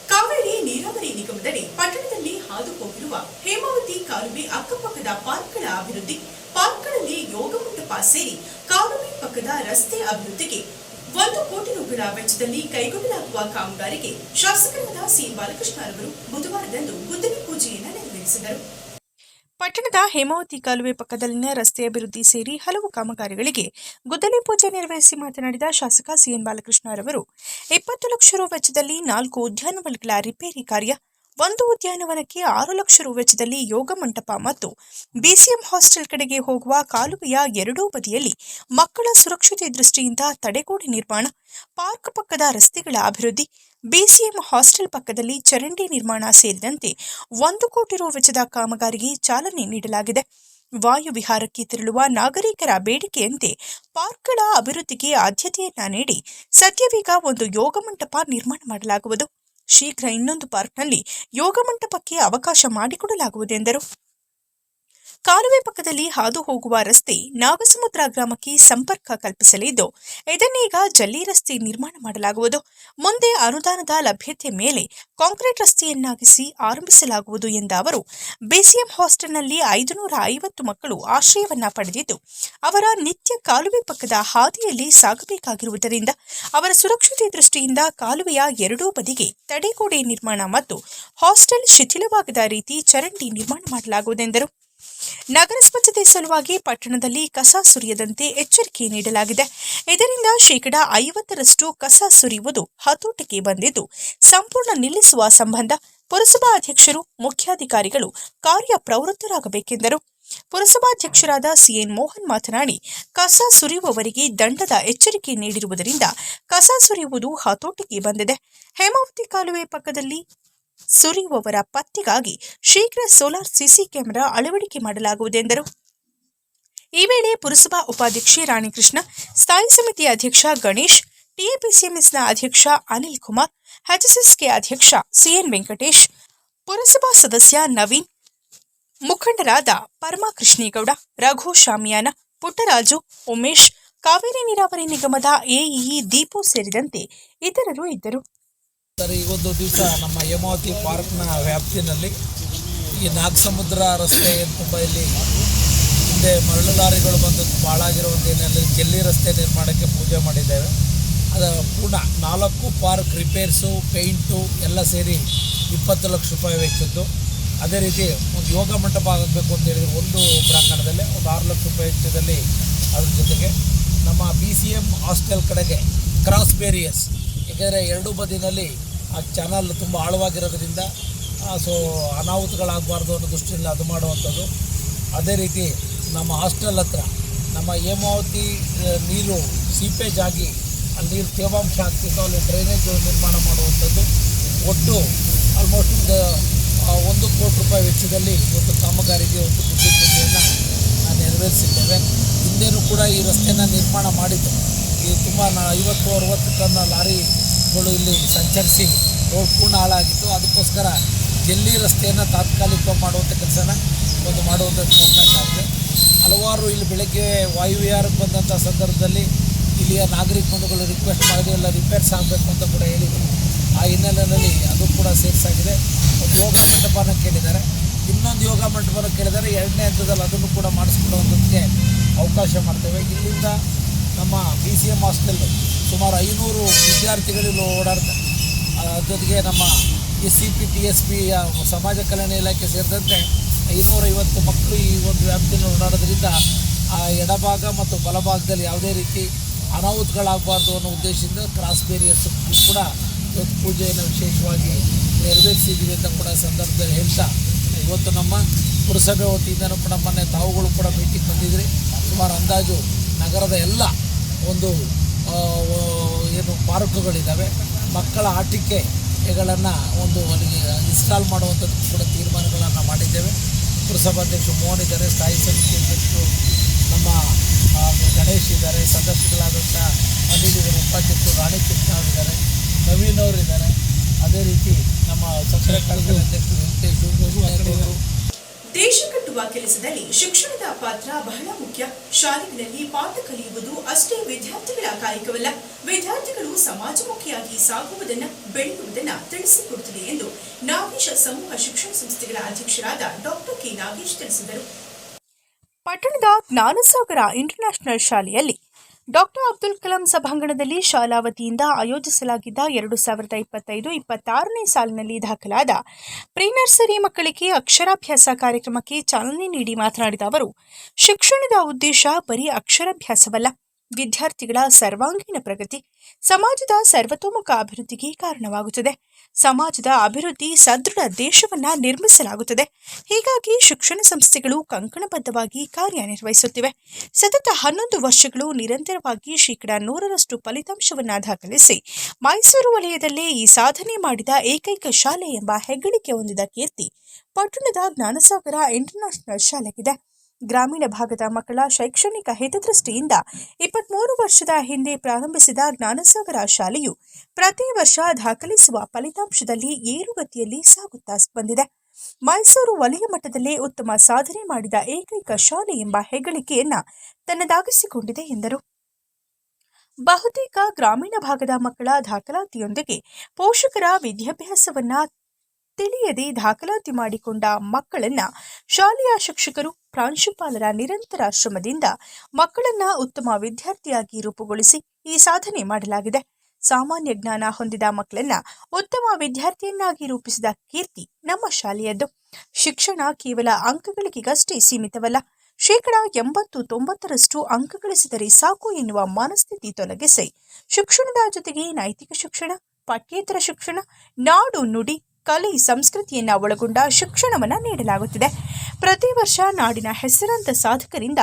ಕಾವೇರಿ ನೀರಾವರಿ ನಿಗಮದಡಿ ಪಟ್ಟಣದಲ್ಲಿ ಹಾದು ಹೋಗಿರುವ ಹೇಮಾವತಿ ಕಾಲುವೆ ಅಕ್ಕಪಕ್ಕದ ಪಾರ್ಕ್ಗಳ ಅಭಿವೃದ್ಧಿ, ಪಾರ್ಕ್ಗಳಲ್ಲಿ ಯೋಗ ಮಂಟಪ ಸೇರಿ ಕಾಲುವೆ ಪಕ್ಕದ ರಸ್ತೆ ಅಭಿವೃದ್ಧಿಗೆ ಒಂದು ಕೋಟಿ ರೂಪಾಯಿ ವೆಚ್ಚದಲ್ಲಿ ಕೈಗೊಳ್ಳಲಾಗುವ ಕಾಮಗಾರಿಗೆ ಶಾಸಕರಾದ ಸಿ ಬಾಲಕೃಷ್ಣರವರು ಬುಧವಾರದಂದು ಗುದ್ದಲಿ ಪೂಜೆಯನ್ನು ನೆರವೇರಿಸಿದರು. ಪಟ್ಟಣದ ಹೇಮಾವತಿ ಕಾಲುವೆ ಪಕ್ಕದಲ್ಲಿನ ರಸ್ತೆ ಅಭಿವೃದ್ಧಿ ಸೇರಿ ಹಲವು ಕಾಮಗಾರಿಗಳಿಗೆ ಗುದ್ದಲಿ ಪೂಜೆ ನೆರವೇರಿಸಿ ಮಾತನಾಡಿದ ಶಾಸಕ ಸಿಎನ್ ಬಾಲಕೃಷ್ಣರವರು, ಇಪ್ಪತ್ತು ಲಕ್ಷ ರು ವೆಚ್ಚದಲ್ಲಿ ನಾಲ್ಕು ಉದ್ಯಾನವನಗಳ ರಿಪೇರಿ ಕಾರ್ಯ ಒಂದು ಉದ್ಯಾನವನಕ್ಕೆ ಆರು ಲಕ್ಷ ರು ವೆಚ್ಚದಲ್ಲಿ ಯೋಗ ಮಂಟಪ ಮತ್ತು ಬಿಸಿಎಂ ಹಾಸ್ಟೆಲ್ ಕಡೆಗೆ ಹೋಗುವ ಕಾಲುವೆಯ ಎರಡೂ ಬದಿಯಲ್ಲಿ ಮಕ್ಕಳ ಸುರಕ್ಷತೆ ದೃಷ್ಟಿಯಿಂದ ತಡೆಗೋಡೆ ನಿರ್ಮಾಣ, ಪಾರ್ಕ್ ಪಕ್ಕದ ರಸ್ತೆಗಳ ಅಭಿವೃದ್ಧಿ ಬಿಸಿಎಂ ಹಾಸ್ಟೆಲ್ ಪಕ್ಕದಲ್ಲಿ ಚರಂಡಿ ನಿರ್ಮಾಣ ಸೇರಿದಂತೆ ಒಂದು ಕೋಟಿ ರು ವೆಚ್ಚದ ಕಾಮಗಾರಿಗೆ ಚಾಲನೆ ನೀಡಲಾಗಿದೆ. ವಾಯು ವಿಹಾರಕ್ಕೆ ತೆರಳುವ ನಾಗರಿಕರ ಬೇಡಿಕೆಯಂತೆ ಪಾರ್ಕ್ಗಳ ಅಭಿವೃದ್ಧಿಗೆ ಆದ್ಯತೆಯನ್ನ ನೀಡಿ ಸದ್ಯವೀಗ ಒಂದು ಯೋಗ ಮಂಟಪ ನಿರ್ಮಾಣ ಮಾಡಲಾಗುವುದು. ಶೀಘ್ರ ಇನ್ನೊಂದು ಪಾರ್ಕ್ನಲ್ಲಿ ಯೋಗ ಮಂಟಪಕ್ಕೆ ಅವಕಾಶ ಮಾಡಿಕೊಡಲಾಗುವುದೆಂದರು ಕಾಲುವೆ ಪಕ್ಕದಲ್ಲಿ ಹಾದು ಹೋಗುವ ರಸ್ತೆ ನಾಗಸಮುದ್ರ ಗ್ರಾಮಕ್ಕೆ ಸಂಪರ್ಕ ಕಲ್ಪಿಸಲಿದ್ದು, ಇದನ್ನೀಗ ಜಲ್ಲಿ ರಸ್ತೆ ನಿರ್ಮಾಣ ಮಾಡಲಾಗುವುದು. ಮುಂದೆ ಅನುದಾನದ ಲಭ್ಯತೆ ಮೇಲೆ ಕಾಂಕ್ರೀಟ್ ರಸ್ತೆಯನ್ನಾಗಿಸಿ ಆರಂಭಿಸಲಾಗುವುದು ಎಂದ ಅವರು ಬಿಸಿಎಂ ಹಾಸ್ಟೆಲ್ನಲ್ಲಿ ಐದುನೂರ ಐವತ್ತು ಮಕ್ಕಳು ಆಶ್ರಯವನ್ನ ಪಡೆದಿದ್ದು, ಅವರ ನಿತ್ಯ ಕಾಲುವೆ ಪಕ್ಕದ ಹಾದಿಯಲ್ಲಿ ಸಾಗಬೇಕಾಗಿರುವುದರಿಂದ ಅವರ ಸುರಕ್ಷತೆ ದೃಷ್ಟಿಯಿಂದ ಕಾಲುವೆಯ ಎರಡೂ ಬದಿಗೆ ತಡೆಗೋಡೆ ನಿರ್ಮಾಣ ಮತ್ತು ಹಾಸ್ಟೆಲ್ ಶಿಥಿಲವಾಗದ ರೀತಿ ಚರಂಡಿ ನಿರ್ಮಾಣ ಮಾಡಲಾಗುವುದೆಂದರು ನಗರ ಸ್ವಚ್ಛತೆ ಸಲುವಾಗಿ ಪಟ್ಟಣದಲ್ಲಿ ಕಸ ಸುರಿಯದಂತೆ ಎಚ್ಚರಿಕೆ ನೀಡಲಾಗಿದೆ. ಇದರಿಂದ ಶೇಕಡಾ ಐವತ್ತರಷ್ಟು ಕಸ ಸುರಿಯುವುದು ಹತೋಟಿಗೆ ಬಂದಿದ್ದು, ಸಂಪೂರ್ಣ ನಿಲ್ಲಿಸುವ ಸಂಬಂಧ ಪುರಸಭಾ ಅಧ್ಯಕ್ಷರು, ಮುಖ್ಯಾಧಿಕಾರಿಗಳು ಕಾರ್ಯಪ್ರವೃತ್ತರಾಗಬೇಕೆಂದರು. ಪುರಸಭಾಧ್ಯಕ್ಷರಾದ ಸಿಎನ್ ಮೋಹನ್ ಮಾತನಾಡಿ, ಕಸ ಸುರಿಯುವವರಿಗೆ ದಂಡದ ಎಚ್ಚರಿಕೆ ನೀಡಿರುವುದರಿಂದ ಕಸ ಸುರಿಯುವುದು ಹತೋಟಿಗೆ ಬಂದಿದೆ. ಹೇಮಾವತಿ ಕಾಲುವೆ ಪಕ್ಕದಲ್ಲಿ ಸುರಿಯುವವರ ಪತ್ತೆಗಾಗಿ ಶೀಘ್ರ ಸೋಲಾರ್ ಸಿಸಿ ಕ್ಯಾಮೆರಾ ಅಳವಡಿಕೆ ಮಾಡಲಾಗುವುದೆಂದರು ಈ ವೇಳೆ ಪುರಸಭಾ ಉಪಾಧ್ಯಕ್ಷೆ ರಾಣಿಕೃಷ್ಣ, ಸ್ಥಾಯಿ ಸಮಿತಿ ಅಧ್ಯಕ್ಷ ಗಣೇಶ್, ಟಿಎಪಿಸಿಎಂಎಸ್ನ ಅಧ್ಯಕ್ಷ ಅನಿಲ್ ಕುಮಾರ್ ಎಚ್ಎಸ್ಎಸ್ಕೆ ಅಧ್ಯಕ್ಷ ಸಿಎನ್ ವೆಂಕಟೇಶ್, ಪುರಸಭಾ ಸದಸ್ಯ ನವೀನ್, ಮುಖಂಡರಾದ ಪರ್ಮಾ ಕೃಷ್ಣೇಗೌಡ ರಘು ಶಾಮಿಯಾನ, ಪುಟ್ಟರಾಜು ಉಮೇಶ್, ಕಾವೇರಿ ನೀರಾವರಿ ನಿಗಮದ ಎಇಇ ದೀಪು ಸೇರಿದಂತೆ ಇತರರು ಇದ್ದರು. ಸರ್ ಈ ಒಂದು ದಿವಸ ನಮ್ಮ ಯಮಾವತಿ ಪಾರ್ಕ್ನ ವ್ಯಾಪ್ತಿನಲ್ಲಿ ಈ ನಾಗಸಮುದ್ರ ರಸ್ತೆ ತುಂಬ ಇಲ್ಲಿ ಹಿಂದೆ ಮರಳು ಲಾರಿಗಳು ಬಂದು ಪಾಳಾಗಿರೋ ಒಂದು ಏನಲ್ಲಿ ಜಲ್ಲಿ ರಸ್ತೆ ನಿರ್ಮಾಣಕ್ಕೆ ಪೂಜೆ ಮಾಡಿದ್ದೇವೆ. ಅದು ಪೂರ್ಣ ನಾಲ್ಕು ಪಾರ್ಕ್ ರಿಪೇರ್ಸು ಪೇಂಟು ಎಲ್ಲ ಸೇರಿ ಇಪ್ಪತ್ತು ಲಕ್ಷ ರೂಪಾಯಿ ವೆಚ್ಚದ್ದು. ಅದೇ ರೀತಿ ಒಂದು ಯೋಗ ಮಂಟಪ ಆಗಬೇಕು ಅಂತ ಹೇಳಿದರೆ ಒಂದು ಪ್ರಾಂಗಣದಲ್ಲಿ ಒಂದು ಆರು ಲಕ್ಷ ರೂಪಾಯಿ ವೆಚ್ಚದಲ್ಲಿ ಅದ್ರ ಜೊತೆಗೆ ನಮ್ಮ ಬಿ ಸಿ ಎಂ ಹಾಸ್ಟೆಲ್ ಕಡೆಗೆ ಕ್ರಾಸ್ ಬೇರಿಯರ್ಸ್ ಏಕೆಂದರೆ ಎರಡೂ ಬದಿನಲ್ಲಿ ಆ ಚಾನಲ್ ತುಂಬ ಆಳವಾಗಿರೋದ್ರಿಂದ ಸೊ ಅನಾಹುತಗಳಾಗಬಾರ್ದು ಅನ್ನೋ ದೃಷ್ಟಿಯಲ್ಲಿ ಅದು ಮಾಡುವಂಥದ್ದು. ಅದೇ ರೀತಿ ನಮ್ಮ ಹಾಸ್ಟೆಲ್ ಹತ್ರ ನಮ್ಮ ಹೇಮಾವತಿ ನೀರು ಸೀಪೇಜ್ ಆಗಿ ಅಲ್ಲಿ ನೀರು ತೇವಾಂಶ ಆಗ್ತಿತ್ತು ಅಲ್ಲಿ ಡ್ರೈನೇಜ್ ನಿರ್ಮಾಣ ಮಾಡುವಂಥದ್ದು. ಒಟ್ಟು ಆಲ್ಮೋಸ್ಟ್ ಒಂದು ಒಂದು ಕೋಟಿ ರೂಪಾಯಿ ವೆಚ್ಚದಲ್ಲಿ ಒಂದು ಕಾಮಗಾರಿಗೆ ಒಂದು ಬುದ್ಧಿ ಪೂಜೆಯನ್ನು ನೆರವೇರಿಸಿದ್ದೇವೆ. ಹಿಂದೆನೂ ಕೂಡ ಈ ರಸ್ತೆಯನ್ನು ನಿರ್ಮಾಣ ಮಾಡಿದ್ದು. ಈ ತುಂಬ ನಾ- ಐವತ್ತು, ಅರವತ್ತು ಟನ್ ಲಾರಿಗಳು ಇಲ್ಲಿ ಸಂಚರಿಸಿ ರೋಡ್ ಪೂರ್ಣ ಹಾಳಾಗಿತ್ತು. ಅದಕ್ಕೋಸ್ಕರ ಜಲ್ಲಿ ರಸ್ತೆಯನ್ನು ತಾತ್ಕಾಲಿಕ ಮಾಡುವಂಥ ಕೆಲಸನ ಒಂದು ಮಾಡುವಂಥ ಅವಕಾಶ ಆಗಿದೆ. ಹಲವಾರು ಇಲ್ಲಿ ಬೆಳಗ್ಗೆ ವಾಯುವಿಹಾರಕ್ಕೆ ಬಂದಂಥ ಸಂದರ್ಭದಲ್ಲಿ ಇಲ್ಲಿಯ ನಾಗರಿಕ ಬಂಧುಗಳು ರಿಕ್ವೆಸ್ಟ್ ಮಾಡಿದ್ರು. ಎಲ್ಲ ರಿಪೇರ್ಸ್ ಆಗಬೇಕು ಅಂತ ಕೂಡ ಹೇಳಿದರು. ಆ ಹಿನ್ನೆಲೆಯಲ್ಲಿ ಅದು ಕೂಡ ಸೇರಿಸಾಗಿದೆ. ಒಂದು ಯೋಗ ಮಂಟಪನ ಕೇಳಿದ್ದಾರೆ. ಇನ್ನೊಂದು ಯೋಗ ಮಂಟಪನ ಕೇಳಿದ್ದಾರೆ ಎರಡನೇ ಹಂತದಲ್ಲಿ ಅದನ್ನು ಕೂಡ ಮಾಡಿಸ್ಕೊಡುವಂಥದ್ದಕ್ಕೆ ಅವಕಾಶ ಮಾಡ್ತೇವೆ. ಇಲ್ಲಿಂದ ನಮ್ಮ ಬಿ ಸಿ ಎಂ ಹಾಸ್ಟೆಲ್ ಸುಮಾರು ಐನೂರು ವಿದ್ಯಾರ್ಥಿಗಳು ಓಡಾಡ್ತಾರೆ ಜೊತೆಗೆ ನಮ್ಮ ಈ ಸಿ ಪಿ ಟಿ ಎಸ್ ಪಿಯ ಸಮಾಜ ಕಲ್ಯಾಣ ಇಲಾಖೆ ಸೇರಿದಂತೆ ಐನೂರೈವತ್ತು ಮಕ್ಕಳು ಈ ಒಂದು ವ್ಯಾಪ್ತಿಯನ್ನು ಓಡಾಡೋದ್ರಿಂದ ಆ ಎಡಭಾಗ ಮತ್ತು ಬಲಭಾಗದಲ್ಲಿ ಯಾವುದೇ ರೀತಿ ಅನಾಹುತಗಳಾಗಬಾರ್ದು ಅನ್ನೋ ಉದ್ದೇಶದಿಂದ ಕ್ರಾಸ್ ಬೇರಿಯರ್ಸ್ ಕೂಡ ಇವತ್ತು ಪೂಜೆಯನ್ನು ವಿಶೇಷವಾಗಿ ನೆರವೇರಿಸಿದ್ದೀವಿ ಅಂತ ಕೂಡ ಸಂದರ್ಭದಲ್ಲಿ ಹೇಳ್ತಾ ಇವತ್ತು ನಮ್ಮ ಪುರಸಭೆ ವತಿಯಿಂದನೂ ಕೂಡ ಮೊನ್ನೆ ತಾವುಗಳು ಕೂಡ ಮೀಟಿಂಗ್ ಬಂದಿದ್ರಿ. ಸುಮಾರು ಅಂದಾಜು ನಗರದ ಎಲ್ಲ ಒಂದು ಏನು ಪಾರ್ಕ್ಗಳಿದ್ದಾವೆ, ಮಕ್ಕಳ ಆಟಿಕೆಗಳನ್ನು ಒಂದು ಅಲ್ಲಿಗೆ ಇನ್ಸ್ಟಾಲ್ ಮಾಡುವಂಥದ್ದು ಕೂಡ ತೀರ್ಮಾನಗಳನ್ನು ಮಾಡಿದ್ದೇವೆ. ಪುರಸಭಾಧ್ಯಕ್ಷರು ಮೋಹನ್ ಇದ್ದಾರೆ, ಸ್ಥಾಯಿ ಸಮಿತಿ ಅಧ್ಯಕ್ಷರು ನಮ್ಮ ಗಣೇಶ್ ಇದ್ದಾರೆ ಸದಸ್ಯಗಳಾದಂಥ ಅನಿಲ್ ಉಪಾಧ್ಯಕ್ಷರು ರಾಣಿ ಕೃಷ್ಣ ಅವರಿದ್ದಾರೆ ನವೀನ್ ಅವರಿದ್ದಾರೆ. ಅದೇ ರೀತಿ ನಮ್ಮ ಸಕ್ಕರೆ ಕಾರ್ಖಾನೆ ಅಧ್ಯಕ್ಷರು ವೆಂಕಟೇಶ್ ಅವರು ದೇಶ ಕಟ್ಟುವ ಕೆಲಸದಲ್ಲಿ ಶಿಕ್ಷಣದ ಪಾತ್ರ ಬಹಳ ಮುಖ್ಯ. ಶಾಲೆಗಳಲ್ಲಿ ಪಾಠ ಕಲಿಯುವುದು ಅಷ್ಟೇ ವಿದ್ಯಾರ್ಥಿಗಳ ಕಾಯಕವಲ್ಲ ವಿದ್ಯಾರ್ಥಿಗಳು ಸಮಾಜಮುಖಿಯಾಗಿ ಸಾಗುವುದನ್ನ, ಬೆಳೆಯುವುದನ್ನ ತಿಳಿಸಿಕೊಡುತ್ತದೆ ಎಂದು ನಾಗೇಶ ಸಮೂಹ ಶಿಕ್ಷಣ ಸಂಸ್ಥೆಗಳ ಅಧ್ಯಕ್ಷರಾದ ಡಾಕ್ಟರ್ ಕೆ ನಾಗೇಶ್ ತಿಳಿಸಿದರು. ಪಟ್ಟಣದ ಜ್ಞಾನಸಾಗರ ಇಂಟರ್ನ್ಯಾಷನಲ್ ಶಾಲೆಯಲ್ಲಿ ಡಾಕ್ಟರ್ ಅಬ್ದುಲ್ ಕಲಾಂ ಸಭಾಂಗಣದಲ್ಲಿ ಶಾಲಾ ವತಿಯಿಂದ ಆಯೋಜಿಸಲಾಗಿದ್ದ ಎರಡು ಸಾವಿರದ ಇಪ್ಪತ್ತೈದು, ಇಪ್ಪತ್ತಾರನೇ ಸಾಲಿನಲ್ಲಿ ದಾಖಲಾದ ಪ್ರೀ ನರ್ಸರಿ ಮಕ್ಕಳಿಗೆ ಅಕ್ಷರಾಭ್ಯಾಸ ಕಾರ್ಯಕ್ರಮಕ್ಕೆ ಚಾಲನೆ ನೀಡಿ ಮಾತನಾಡಿದ ಅವರು, ಶಿಕ್ಷಣದ ಉದ್ದೇಶ ಬರೀ ಅಕ್ಷರಾಭ್ಯಾಸವಲ್ಲ ವಿದ್ಯಾರ್ಥಿಗಳ ಸರ್ವಾಂಗೀಣ ಪ್ರಗತಿ ಸಮಾಜದ ಸರ್ವತೋಮುಖ ಅಭಿವೃದ್ಧಿಗೆ ಕಾರಣವಾಗುತ್ತದೆ. ಸಮಾಜದ ಅಭಿವೃದ್ಧಿ ಸದೃಢ ದೇಶವನ್ನ ನಿರ್ಮಿಸಲಾಗುತ್ತದೆ. ಹೀಗಾಗಿ ಶಿಕ್ಷಣ ಸಂಸ್ಥೆಗಳು ಕಂಕಣಬದ್ಧವಾಗಿ ಕಾರ್ಯನಿರ್ವಹಿಸುತ್ತಿವೆ. ಸತತ ಹನ್ನೊಂದು ವರ್ಷಗಳು ನಿರಂತರವಾಗಿ ಶೇಕಡಾ ನೂರರಷ್ಟು ಫಲಿತಾಂಶವನ್ನ ದಾಖಲಿಸಿ ಮೈಸೂರು ವಲಯದಲ್ಲೇ ಈ ಸಾಧನೆ ಮಾಡಿದ ಏಕೈಕ ಶಾಲೆ ಎಂಬ ಹೆಗ್ಗಳಿಕೆ ಹೊಂದಿದ ಕೀರ್ತಿ ಪಟ್ಟಣದ ಜ್ಞಾನಸಾಗರ ಇಂಟರ್ನ್ಯಾಷನಲ್ ಶಾಲೆಗಿದೆ. ಗ್ರಾಮೀಣ ಭಾಗದ ಮಕ್ಕಳ ಶೈಕ್ಷಣಿಕ ಹಿತದೃಷ್ಟಿಯಿಂದ ಇಪ್ಪತ್ಮೂರು ವರ್ಷದ ಹಿಂದೆ ಪ್ರಾರಂಭಿಸಿದ ಜ್ಞಾನಸಾಗರ ಶಾಲೆಯು ಪ್ರತಿ ವರ್ಷ ದಾಖಲಿಸುವ ಫಲಿತಾಂಶದಲ್ಲಿ ಏರುಗತಿಯಲ್ಲಿ ಸಾಗುತ್ತಾ ಬಂದಿದೆ. ಮೈಸೂರು ವಲಯ ಮಟ್ಟದಲ್ಲಿ ಉತ್ತಮ ಸಾಧನೆ ಮಾಡಿದ ಏಕೈಕ ಶಾಲೆ ಎಂಬ ಹೆಗ್ಗಳಿಕೆಯನ್ನ ತನ್ನದಾಗಿಸಿಕೊಂಡಿದೆ ಎಂದರು. ಬಹುತೇಕ ಗ್ರಾಮೀಣ ಭಾಗದ ಮಕ್ಕಳ ದಾಖಲಾತಿಯೊಂದಿಗೆ ಪೋಷಕರ ವಿದ್ಯಾಭ್ಯಾಸವನ್ನ ತಿಳಿಯದೆ ದಾಖಲಾತಿ ಮಾಡಿಕೊಂಡ ಮಕ್ಕಳನ್ನ ಶಾಲೆಯ ಶಿಕ್ಷಕರು ಪ್ರಾಂಶುಪಾಲರ ನಿರಂತರ ಶ್ರಮದಿಂದ ಮಕ್ಕಳನ್ನ ಉತ್ತಮ ವಿದ್ಯಾರ್ಥಿಯಾಗಿ ರೂಪುಗೊಳಿಸಿ ಈ ಸಾಧನೆ ಮಾಡಲಾಗಿದೆ. ಸಾಮಾನ್ಯ ಜ್ಞಾನ ಹೊಂದಿದ ಮಕ್ಕಳನ್ನ ಉತ್ತಮ ವಿದ್ಯಾರ್ಥಿಯನ್ನಾಗಿ ರೂಪಿಸಿದ ಕೀರ್ತಿ ನಮ್ಮ ಶಾಲೆಯದ್ದು. ಶಿಕ್ಷಣ ಕೇವಲ ಅಂಕಗಳಿಗಷ್ಟೇ ಸೀಮಿತವಲ್ಲ. ಶೇಕಡ ಎಂಬತ್ತು ತೊಂಬತ್ತರಷ್ಟು ಅಂಕ ಗಳಿಸಿದರೆ ಸಾಕು ಎನ್ನುವ ಮನಸ್ಥಿತಿ ತೊಲಗಿಸಿ. ಶಿಕ್ಷಣದ ಜೊತೆಗೆ ನೈತಿಕ ಶಿಕ್ಷಣ, ಪಠ್ಯೇತರ ಶಿಕ್ಷಣ, ನಾಡು ನುಡಿ, ಕಲೆ, ಸಂಸ್ಕೃತಿಯನ್ನ ಒಳಗೊಂಡ ಶಿಕ್ಷಣವನ್ನ ನೀಡಲಾಗುತ್ತಿದೆ. ಪ್ರತಿ ವರ್ಷ ನಾಡಿನ ಹೆಸರಾಂತ ಸಾಧಕರಿಂದ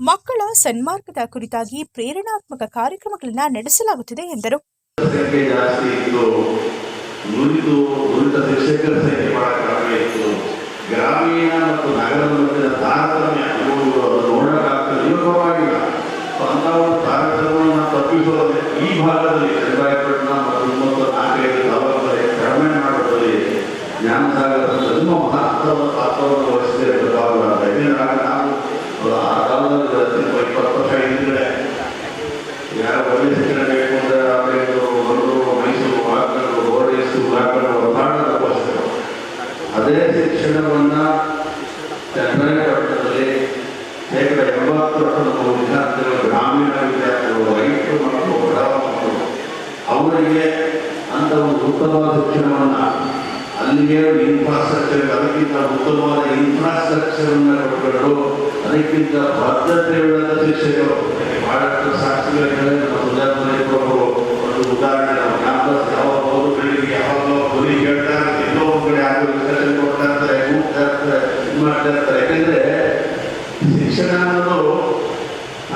ಮಕ್ಕಳ ಸನ್ಮಾರ್ಗದ ಕುರಿತಾಗಿ ಪ್ರೇರಣಾತ್ಮಕ ಕಾರ್ಯಕ್ರಮಗಳನ್ನು ನಡೆಸಲಾಗುತ್ತಿದೆ ಎಂದರು. ಈ ಭಾಗದಲ್ಲಿ ಜ್ಞಾನಸಾಗರ ತುಂಬ ಮಹತ್ವದ ಪಾತ್ರವನ್ನು ವಹಿಸಿದೆ ಗೊತ್ತಾಗಲ್ಲ ಯಾಕೆಂದ್ರೆ ನಾವು ಆ ಕಾಲದಲ್ಲಿ ಇಪ್ಪತ್ತು ವರ್ಷ ಹಿಂದೆ ಯಾರು ಶಿಕ್ಷಣ ಬೇಕು ಮೈಸೂರು ಅವರಿಗೆ ಒಂದು ಮೈಸೂರು ಹಾಕೊಂಡು ಓಡಿಸು ಹಾಕೊಂಡು ಒದ್ದಾಡೋದಕ್ಕೋಸ್ಕರ ಅದೇ ಶಿಕ್ಷಣವನ್ನ ಚನ್ನರಾಯಪಟ್ಟಣದಲ್ಲಿ ಶೇಕಡ ಎಂಬತ್ತು ನಮ್ಮ ವಿದ್ಯಾರ್ಥಿಗಳು ಗ್ರಾಮೀಣ ವಿದ್ಯಾರ್ಥಿಗಳು ರೈತರು ಮತ್ತು ಬಡವ ಮಕ್ಕಳು ಅವರಿಗೆ ಅಂಥ ಒಂದು ಉತ್ತಮವಾದ ಶಿಕ್ಷಣವನ್ನ ಅಲ್ಲಿಗೆ ಇನ್ಫ್ರಾಸ್ಟ್ರಕ್ಚರ್ ಅದಕ್ಕಿಂತ ಉತ್ತಮವಾದ ಇನ್ಫ್ರಾಸ್ಟ್ರಕ್ಚರ್ ಅನ್ನ ಕೊಟ್ಟರು ಅದಕ್ಕಿಂತ ಬದ್ಧತೆಯುಳ್ಳ ಶಿಕ್ಷಕರು. ಬಹಳಷ್ಟು ಸಾಕ್ಷಿಗಳಿದ್ದಾರೆ ಉದಾಹರಣೆ ಸುಧಾರಣೆಗಳು ಒಂದು ಉದಾಹರಣೆ ನಾವು ಕ್ಯಾಂಪಸ್ ಯಾವಾಗ ಹೋದ್ರು ಬೆಳಿಗ್ಗೆ ಯಾವಾಗಲೂ ಗುರಿ ಎಲ್ಲೋ ಒಂದು ಕಡೆ ಯಾರು ಡಿಸ್ಕಷನ್ ಕೊಡ್ತಾ ಇರ್ತಾರೆ, ಕೂಗ್ತಾ ಇರ್ತಾರೆ, ಇದು ಮಾಡ್ತಾ ಇರ್ತಾರೆ. ಯಾಕೆಂದ್ರೆ ಶಿಕ್ಷಣ ಅನ್ನೋದು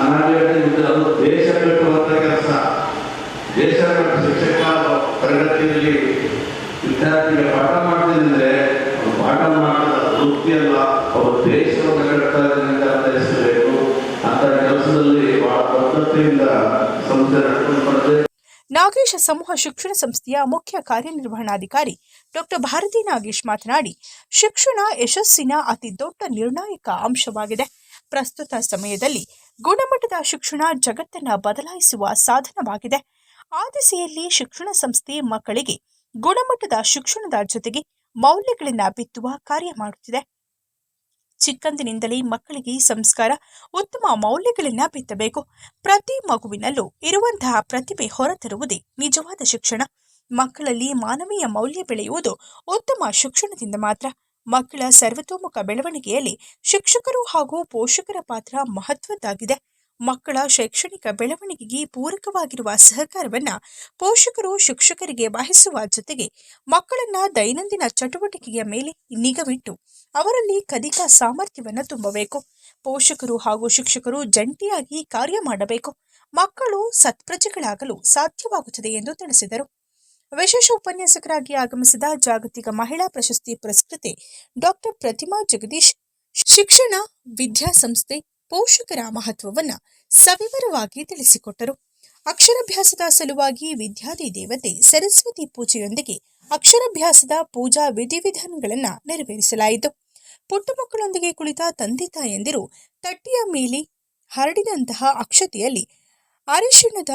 ಅನಾಗೇಟ ಅದು ದೇಶ ಕಟ್ಟುವಂತ ಕೆಲಸ. ದೇಶ ಕಟ್ಟು ಶಿಕ್ಷಕ ವಿದ್ಯಾರ್ಥಿಗೆ ಪಾಠ ಮಾಡ್ತಿದ್ರೆ ಅವ್ನು ಪಾಠ ಮಾಡಿದ ತೃಪ್ತಿ ಅಲ್ಲ ಅವರು ದೇಶವನ್ನು ಕಟ್ತಾ ಇದ್ದಾರೆ ಅಂತ ಕೆಲಸದಲ್ಲಿ ಬಹಳ ಪದ್ಧತಿಯಿಂದ ಸಂಸ್ಥೆ ನಡ್ಕೊಂಡು ನಾಗೇಶ ಸಮೂಹ ಶಿಕ್ಷಣ ಸಂಸ್ಥೆಯ ಮುಖ್ಯ ಕಾರ್ಯನಿರ್ವಹಣಾಧಿಕಾರಿ ಡಾಕ್ಟರ್ ಭಾರತಿ ನಾಗೇಶ್ ಮಾತನಾಡಿ, ಶಿಕ್ಷಣ ಯಶಸ್ಸಿನ ಅತಿ ದೊಡ್ಡ ನಿರ್ಣಾಯಕ ಅಂಶವಾಗಿದೆ. ಪ್ರಸ್ತುತ ಸಮಯದಲ್ಲಿ ಗುಣಮಟ್ಟದ ಶಿಕ್ಷಣ ಜಗತ್ತನ್ನು ಬದಲಾಯಿಸುವ ಸಾಧನವಾಗಿದೆ. ಆ ದಿಸೆಯಲ್ಲಿ ಶಿಕ್ಷಣ ಸಂಸ್ಥೆ ಮಕ್ಕಳಿಗೆ ಗುಣಮಟ್ಟದ ಶಿಕ್ಷಣದ ಜೊತೆಗೆ ಮೌಲ್ಯಗಳನ್ನ ಬಿತ್ತುವ ಕಾರ್ಯ ಮಾಡುತ್ತಿದೆ. ಚಿಕ್ಕಂದಿನಿಂದಲೇ ಮಕ್ಕಳಿಗೆ ಸಂಸ್ಕಾರ ಉತ್ತಮ ಮೌಲ್ಯಗಳನ್ನ ಬಿತ್ತಬೇಕು. ಪ್ರತಿ ಮಗುವಿನಲ್ಲೂ ಇರುವಂತಹ ಪ್ರತಿಭೆ ಹೊರತರುವುದೇ ನಿಜವಾದ ಶಿಕ್ಷಣ. ಮಕ್ಕಳಲ್ಲಿ ಮಾನವೀಯ ಮೌಲ್ಯ ಬೆಳೆಯುವುದು ಉತ್ತಮ ಶಿಕ್ಷಣದಿಂದ ಮಾತ್ರ. ಮಕ್ಕಳ ಸರ್ವತೋಮುಖ ಬೆಳವಣಿಗೆಯಲ್ಲಿ ಶಿಕ್ಷಕರು ಹಾಗೂ ಪೋಷಕರ ಪಾತ್ರ ಮಹತ್ವದ್ದಾಗಿದೆ. ಮಕ್ಕಳ ಶೈಕ್ಷಣಿಕ ಬೆಳವಣಿಗೆಗೆ ಪೂರಕವಾಗಿರುವ ಸಹಕಾರವನ್ನು ಪೋಷಕರು, ಶಿಕ್ಷಕರಿಗೆ ವಹಿಸುವ ಜೊತೆಗೆ ಮಕ್ಕಳನ್ನ ದೈನಂದಿನ ಚಟುವಟಿಕೆಯ ಮೇಲೆ ನಿಗವಿಟ್ಟು ಅವರಲ್ಲಿ ಕಲಿಕಾ ಸಾಮರ್ಥ್ಯವನ್ನು ತುಂಬಬೇಕು. ಪೋಷಕರು ಹಾಗೂ ಶಿಕ್ಷಕರು ಜಂಟಿಯಾಗಿ ಕಾರ್ಯ ಮಾಡಬೇಕು. ಮಕ್ಕಳು ಸತ್ಪ್ರಜೆಗಳಾಗಲು ಸಾಧ್ಯವಾಗುತ್ತದೆ ಎಂದು ತಿಳಿಸಿದರು. ವಿಶೇಷ ಉಪನ್ಯಾಸಕರಾಗಿ ಆಗಮಿಸಿದ ಜಾಗತಿಕ ಮಹಿಳಾ ಪ್ರಶಸ್ತಿ ಪುರಸ್ಕೃತೆ ಡಾಕ್ಟರ್ ಪ್ರತಿಮಾ ಜಗದೀಶ್, ಶಿಕ್ಷಣ ವಿದ್ಯಾಸಂಸ್ಥೆ ಪೋಷಕರ ಮಹತ್ವವನ್ನು ಸವಿವರವಾಗಿ ತಿಳಿಸಿಕೊಟ್ಟರು. ಅಕ್ಷರಾಭ್ಯಾಸದ ಸಲುವಾಗಿ ವಿದ್ಯಾದಿ ದೇವತೆ ಸರಸ್ವತಿ ಪೂಜೆಯೊಂದಿಗೆ ಅಕ್ಷರಾಭ್ಯಾಸದ ಪೂಜಾ ವಿಧಿವಿಧಾನಗಳನ್ನು ನೆರವೇರಿಸಲಾಯಿತು. ಪುಟ್ಟ ಮಕ್ಕಳೊಂದಿಗೆ ಕುಳಿತ ತಂದೆ ತಾಯಂದಿರು ತಟ್ಟಿಯ ಮೇಲೆ ಹರಡಿದಂತಹ ಅಕ್ಷತೆಯಲ್ಲಿ ಅರಿಶಿಣದ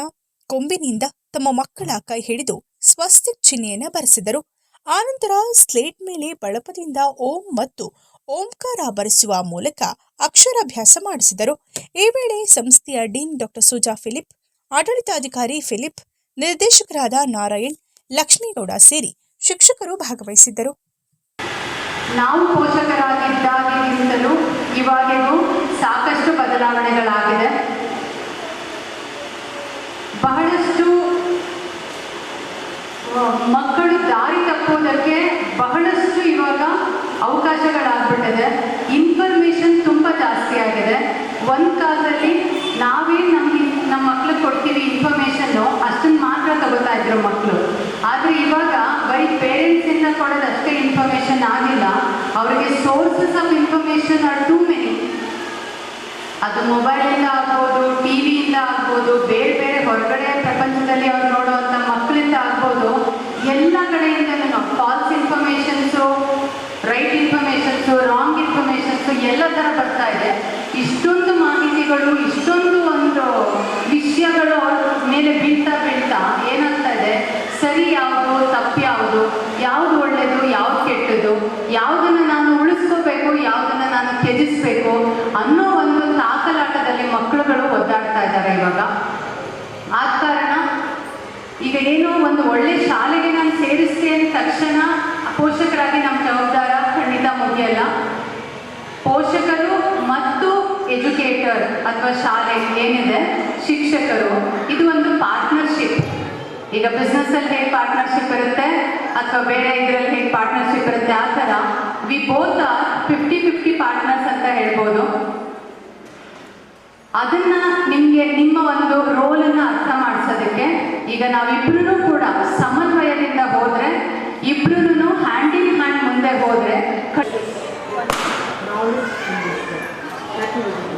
ಕೊಂಬಿನಿಂದ ತಮ್ಮ ಮಕ್ಕಳ ಕೈ ಹಿಡಿದು ಸ್ವಸ್ತಿ ಚಿಹ್ನೆಯನ್ನು ಬರೆಸಿದರು. ಆನಂತರ ಸ್ಲೇಟ್ ಮೇಲೆ ಬಳಪದಿಂದ ಓಂ ಮತ್ತು ಓಂಕಾರ ಬರೆಸುವ ಮೂಲಕ ಅಕ್ಷರಾಭ್ಯಾಸ ಮಾಡಿಸಿದರು. ಈ ವೇಳೆ ಸಂಸ್ಥೆಯ ಡೀನ್ ಡಾಕ್ಟರ್ ಸುಜಾ ಫಿಲಿಪ್, ಆಡಳಿತಾಧಿಕಾರಿ ಫಿಲಿಪ್, ನಿರ್ದೇಶಕರಾದ ನಾರಾಯಣ್, ಲಕ್ಷ್ಮೀಗೌಡ ಸೇರಿ ಶಿಕ್ಷಕರು ಭಾಗವಹಿಸಿದ್ದರು. ನಾವು ಪೋಷಕರಾಗಿದ್ದಾಗಿನಿಂದಲೂ ಇವಾಗಿಗೂ ಸಾಕಷ್ಟು ಬದಲಾವಣೆಗಳಾಗಿದೆ. ಬಹಳಷ್ಟು ಮಕ್ಕಳು ದಾರಿ ತಪ್ಪುವುದಕ್ಕೆ ಬಹಳಷ್ಟು ಇವಾಗ ಅವಕಾಶಗಳಾಗ್ಬಿಟ್ಟಿದೆ. ಇನ್ಫಾರ್ಮೇಶನ್ ತುಂಬ ಜಾಸ್ತಿ ಆಗಿದೆ. ಒಂದು ಕಾಲದಲ್ಲಿ ನಾವೇನು ನಮಗೆ ನಮ್ಮ ಮಕ್ಳಿಗೆ ಕೊಡ್ತೀವಿ ಇನ್ಫಾರ್ಮೇಷನ್ನು ಅಷ್ಟನ್ನು ಮಾತ್ರ ತಗೋತಾ ಇದ್ರು ಮಕ್ಕಳು ಆದರೆ ಇವಾಗ ಬರೀ ಪೇರೆಂಟ್ಸಿಂದ ಕೊಡೋದು ಅಷ್ಟೇ ಇನ್ಫಾರ್ಮೇಷನ್ ಆಗಿಲ್ಲ. ಅವರಿಗೆ sources of information are too many ಅದು ಮೊಬೈಲಿಂದ ಆಗ್ಬೋದು ಟಿ ವಿಯಿಂದ ಆಗ್ಬೋದು, ಬೇರೆ ಬೇರೆ ಹೊರಗಡೆ ಪ್ರಪಂಚದಲ್ಲಿ ಅವ್ರು ನೋಡುವಂಥ ಮಕ್ಕಳಿಂದ ಆಗ್ಬೋದು. ಎಲ್ಲ ಕಡೆಯಿಂದಲೂ false informations right informations wrong informations ಎಲ್ಲ ಥರ ಬರ್ತಾ ಇದೆ. ಇಷ್ಟೊಂದು ಮಾಹಿತಿಗಳು, ಇಷ್ಟೊಂದು ಒಂದು ವಿಷಯಗಳು ಅವ್ರ ಮೇಲೆ ಬೀಳ್ತಾ ಬೀಳ್ತಾ ಏನಾಗ್ತಾ ಇದೆ? ಸರಿ ಯಾವುದು, ತಪ್ಪು ಯಾವುದು? ಯಾವುದು ಒಳ್ಳೆಯದು ಯಾವ್ದು ಕೆಟ್ಟದ್ದು? ಯಾವುದನ್ನು ನಾನು ಉಳಿಸ್ಕೋಬೇಕು, ಯಾವುದನ್ನು ನಾನು ತ್ಯಜಿಸ್ಬೇಕು ಅನ್ನೋ ಒಂದು ತಾಕಲಾಟದಲ್ಲಿ ಮಕ್ಕಳುಗಳು ಒದ್ದಾಡ್ತಾ ಇದ್ದಾರೆ ಇವಾಗ. ಆದ ಕಾರಣ ಈಗ ಏನೋ ಒಂದು ಒಳ್ಳೆ ಶಾಲೆಗೆ ನಾನು ಸೇರಿಸ್ತೇನೆ ತಕ್ಷಣ ಪೋಷಕರಾಗಿ ನಮ್ಮ ಜವಾಬ್ದಾರ ಖಂಡಿತ ಮುಗಿಯಲ್ಲ ಪೋಷಕರು ಮತ್ತು ಎಜುಕೇಟರ್ ಅಥವಾ ಶಾಲೆ ಏನಿದೆ, ಶಿಕ್ಷಕರು. ಇದು ಒಂದು ಪಾರ್ಟ್ನರ್ಶಿಪ್ ಈಗ ಬಿಸ್ನೆಸ್ಸಲ್ಲಿ ಹೇಗೆ ಪಾರ್ಟ್ನರ್ಶಿಪ್ ಇರುತ್ತೆ? ಅಥವಾ ಬೇರೆ ಇದರಲ್ಲಿ ಹೇಗೆ ಪಾರ್ಟ್ನರ್ಶಿಪ್ ಇರುತ್ತೆ? ಆ ಥರ. We both fifty fifty partners ಅಂತ ಹೇಳ್ಬೋದು. ಅದನ್ನ ನಿಮಗೆ ನಿಮ್ಮ ಒಂದು ರೋಲನ್ನು ಅರ್ಥ ಮಾಡಿಸೋದಕ್ಕೆ ಈಗ ನಾವಿಬ್ಬರೂ ಕೂಡ ಸಮನ್ವಯದಿಂದ always in this way. That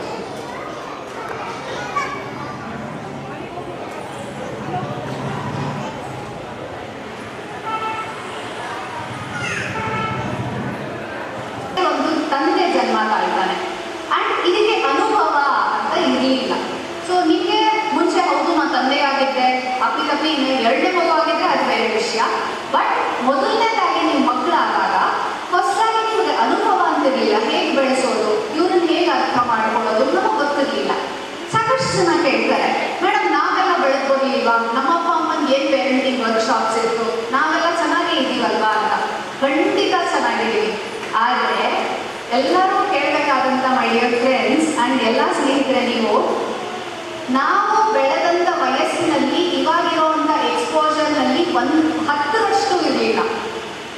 ನಮ್ಮಪ್ಪ ಅಮ್ಮನ ಏನು ಪೇರೆಂಟಿಂಗ್ ವರ್ಕ್ಶಾಪ್ಸ್ ಇತ್ತು ನಾವೆಲ್ಲ ಚೆನ್ನಾಗೇ ಇದ್ದೀವಲ್ವಾ ಅಂತ. ಖಂಡಿತ ಚೆನ್ನಾಗಿದ್ದೀವಿ. ಆದರೆ ಎಲ್ಲರೂ ಕೇಳಬೇಕಾದಂಥ ಮೈ ಡಿಯರ್ ಫ್ರೆಂಡ್ಸ್ ಆ್ಯಂಡ್ ಎಲ್ಲ ಸ್ನೇಹಿತರೆ ನೀವು, ನಾವು ಬೆಳೆದಂಥ ವಯಸ್ಸಿನಲ್ಲಿ ಇವಾಗಿರುವಂಥ ಎಕ್ಸ್ಪೋಜರ್ನಲ್ಲಿ ಒಂದು ಹತ್ತರಷ್ಟು ಇರಲಿಲ್ಲ.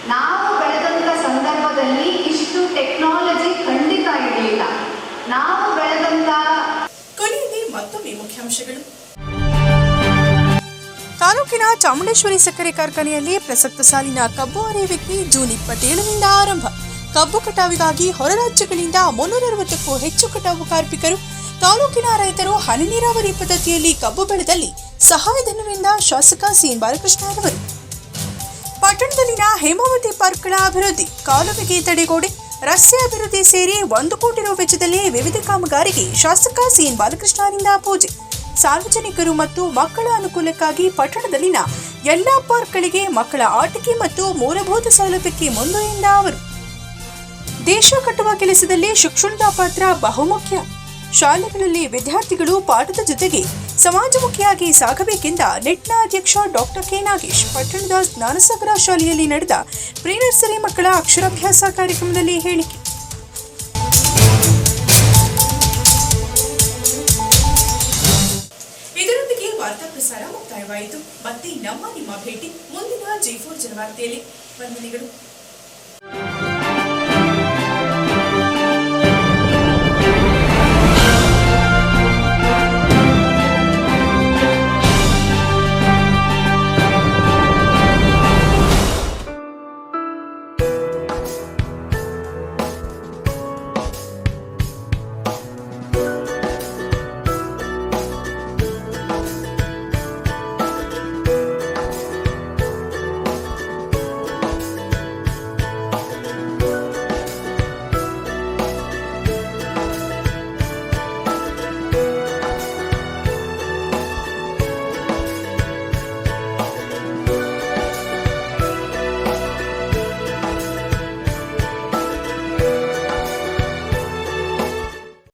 ನಾವು ಬೆಳೆದಂಥ ಸಂದರ್ಭದಲ್ಲಿ ಇಷ್ಟು ಟೆಕ್ನಾಲಜಿ ಖಂಡಿತ ಇರಲಿಲ್ಲ. ನಾವು ಬೆಳೆದಂಥ ಕೊನೆಯಲ್ಲಿ ಮತ್ತೊಮ್ಮೆ ಮುಖ್ಯಾಂಶಗಳು. ತಾಲೂಕಿನ ಚಾಮುಂಡೇಶ್ವರಿ ಸಕ್ಕರೆ ಕಾರ್ಖಾನೆಯಲ್ಲಿ ಪ್ರಸಕ್ತ ಸಾಲಿನ ಕಬ್ಬು ಅರೆಯುವಿಕೆ ಜೂನ್ ಇಪ್ಪತ್ತೇಳರಿಂದ ಆರಂಭ. ಕಬ್ಬು ಕಟಾವಿಗಾಗಿ ಹೊರ ರಾಜ್ಯಗಳಿಂದ ಮುನ್ನೂರ ಅರವತ್ತಕ್ಕೂ ಹೆಚ್ಚು ಕಟಾವು ಕಾರ್ಮಿಕರು, ತಾಲೂಕಿನ ರೈತರು ಹನಿ ನೀರಾವರಿ ಪದ್ಧತಿಯಲ್ಲಿ ಕಬ್ಬು ಬೆಳೆದಲ್ಲಿ ಸಹಾಯಧನರಿಂದ ಶಾಸಕ ಸಿಎನ್ ಬಾಲಕೃಷ್ಣರವರು ಪಟ್ಟಣದಲ್ಲಿನ ಹೇಮಾವತಿ ಪಾರ್ಕ್ಗಳ ಅಭಿವೃದ್ಧಿ, ಕಾಲುವೆಗೆ ತಡೆಗೋಡೆ, ರಸ್ತೆ ಅಭಿವೃದ್ಧಿ ಸೇರಿ ಒಂದು ಕೋಟಿ ರೂಪಾಯಿ ವೆಚ್ಚದಲ್ಲಿ ವಿವಿಧ ಕಾಮಗಾರಿಗೆ ಶಾಸಕ ಸಿಎನ್ ಬಾಲಕೃಷ್ಣರಿಂದ ಪೂಜೆ. ಸಾರ್ವಜನಿಕರು ಮತ್ತು ಮಕ್ಕಳ ಅನುಕೂಲಕ್ಕಾಗಿ ಪಟ್ಟಣದಲ್ಲಿನ ಎಲ್ಲಾ ಪಾರ್ಕ್ಗಳಿಗೆ ಮಕ್ಕಳ ಆಟಿಕೆ ಮತ್ತು ಮೂಲಭೂತ ಸೌಲಭ್ಯಕ್ಕೆ ಮುಂದು ಎಂದ ಅವರು. ದೇಶ ಕಟ್ಟುವ ಕೆಲಸದಲ್ಲಿ ಶಿಕ್ಷಣದ ಪಾತ್ರ ಬಹುಮುಖ್ಯ. ಶಾಲೆಗಳಲ್ಲಿ ವಿದ್ಯಾರ್ಥಿಗಳು ಪಾಠದ ಜೊತೆಗೆ ಸಮಾಜಮುಖಿಯಾಗಿ ಸಾಗಬೇಕೆಂದ ನೆಟ್ನ ಅಧ್ಯಕ್ಷ ಡಾಕ್ಟರ್ ಕೆ ನಾಗೇಶ್, ಪಟ್ಟಣದ ಜ್ಞಾನಸಾಗರ ಶಾಲೆಯಲ್ಲಿ ನಡೆದ ಪ್ರೀ ನರ್ಸರಿ ಮಕ್ಕಳ ಅಕ್ಷರಾಭ್ಯಾಸ ಕಾರ್ಯಕ್ರಮದಲ್ಲಿ ಹೇಳಿಕೆ. ಪ್ರಸಾರ ಮುಕ್ತಾಯವಾಯಿತು ಮತ್ತೆ ನಮ್ಮ ನಿಮ್ಮ ಭೇಟಿ ಮುಂದಿನ ಜೈಪುರ್ ಜನವಾರ್ತೆಯಲ್ಲಿ ವಂದನೆಗಳು.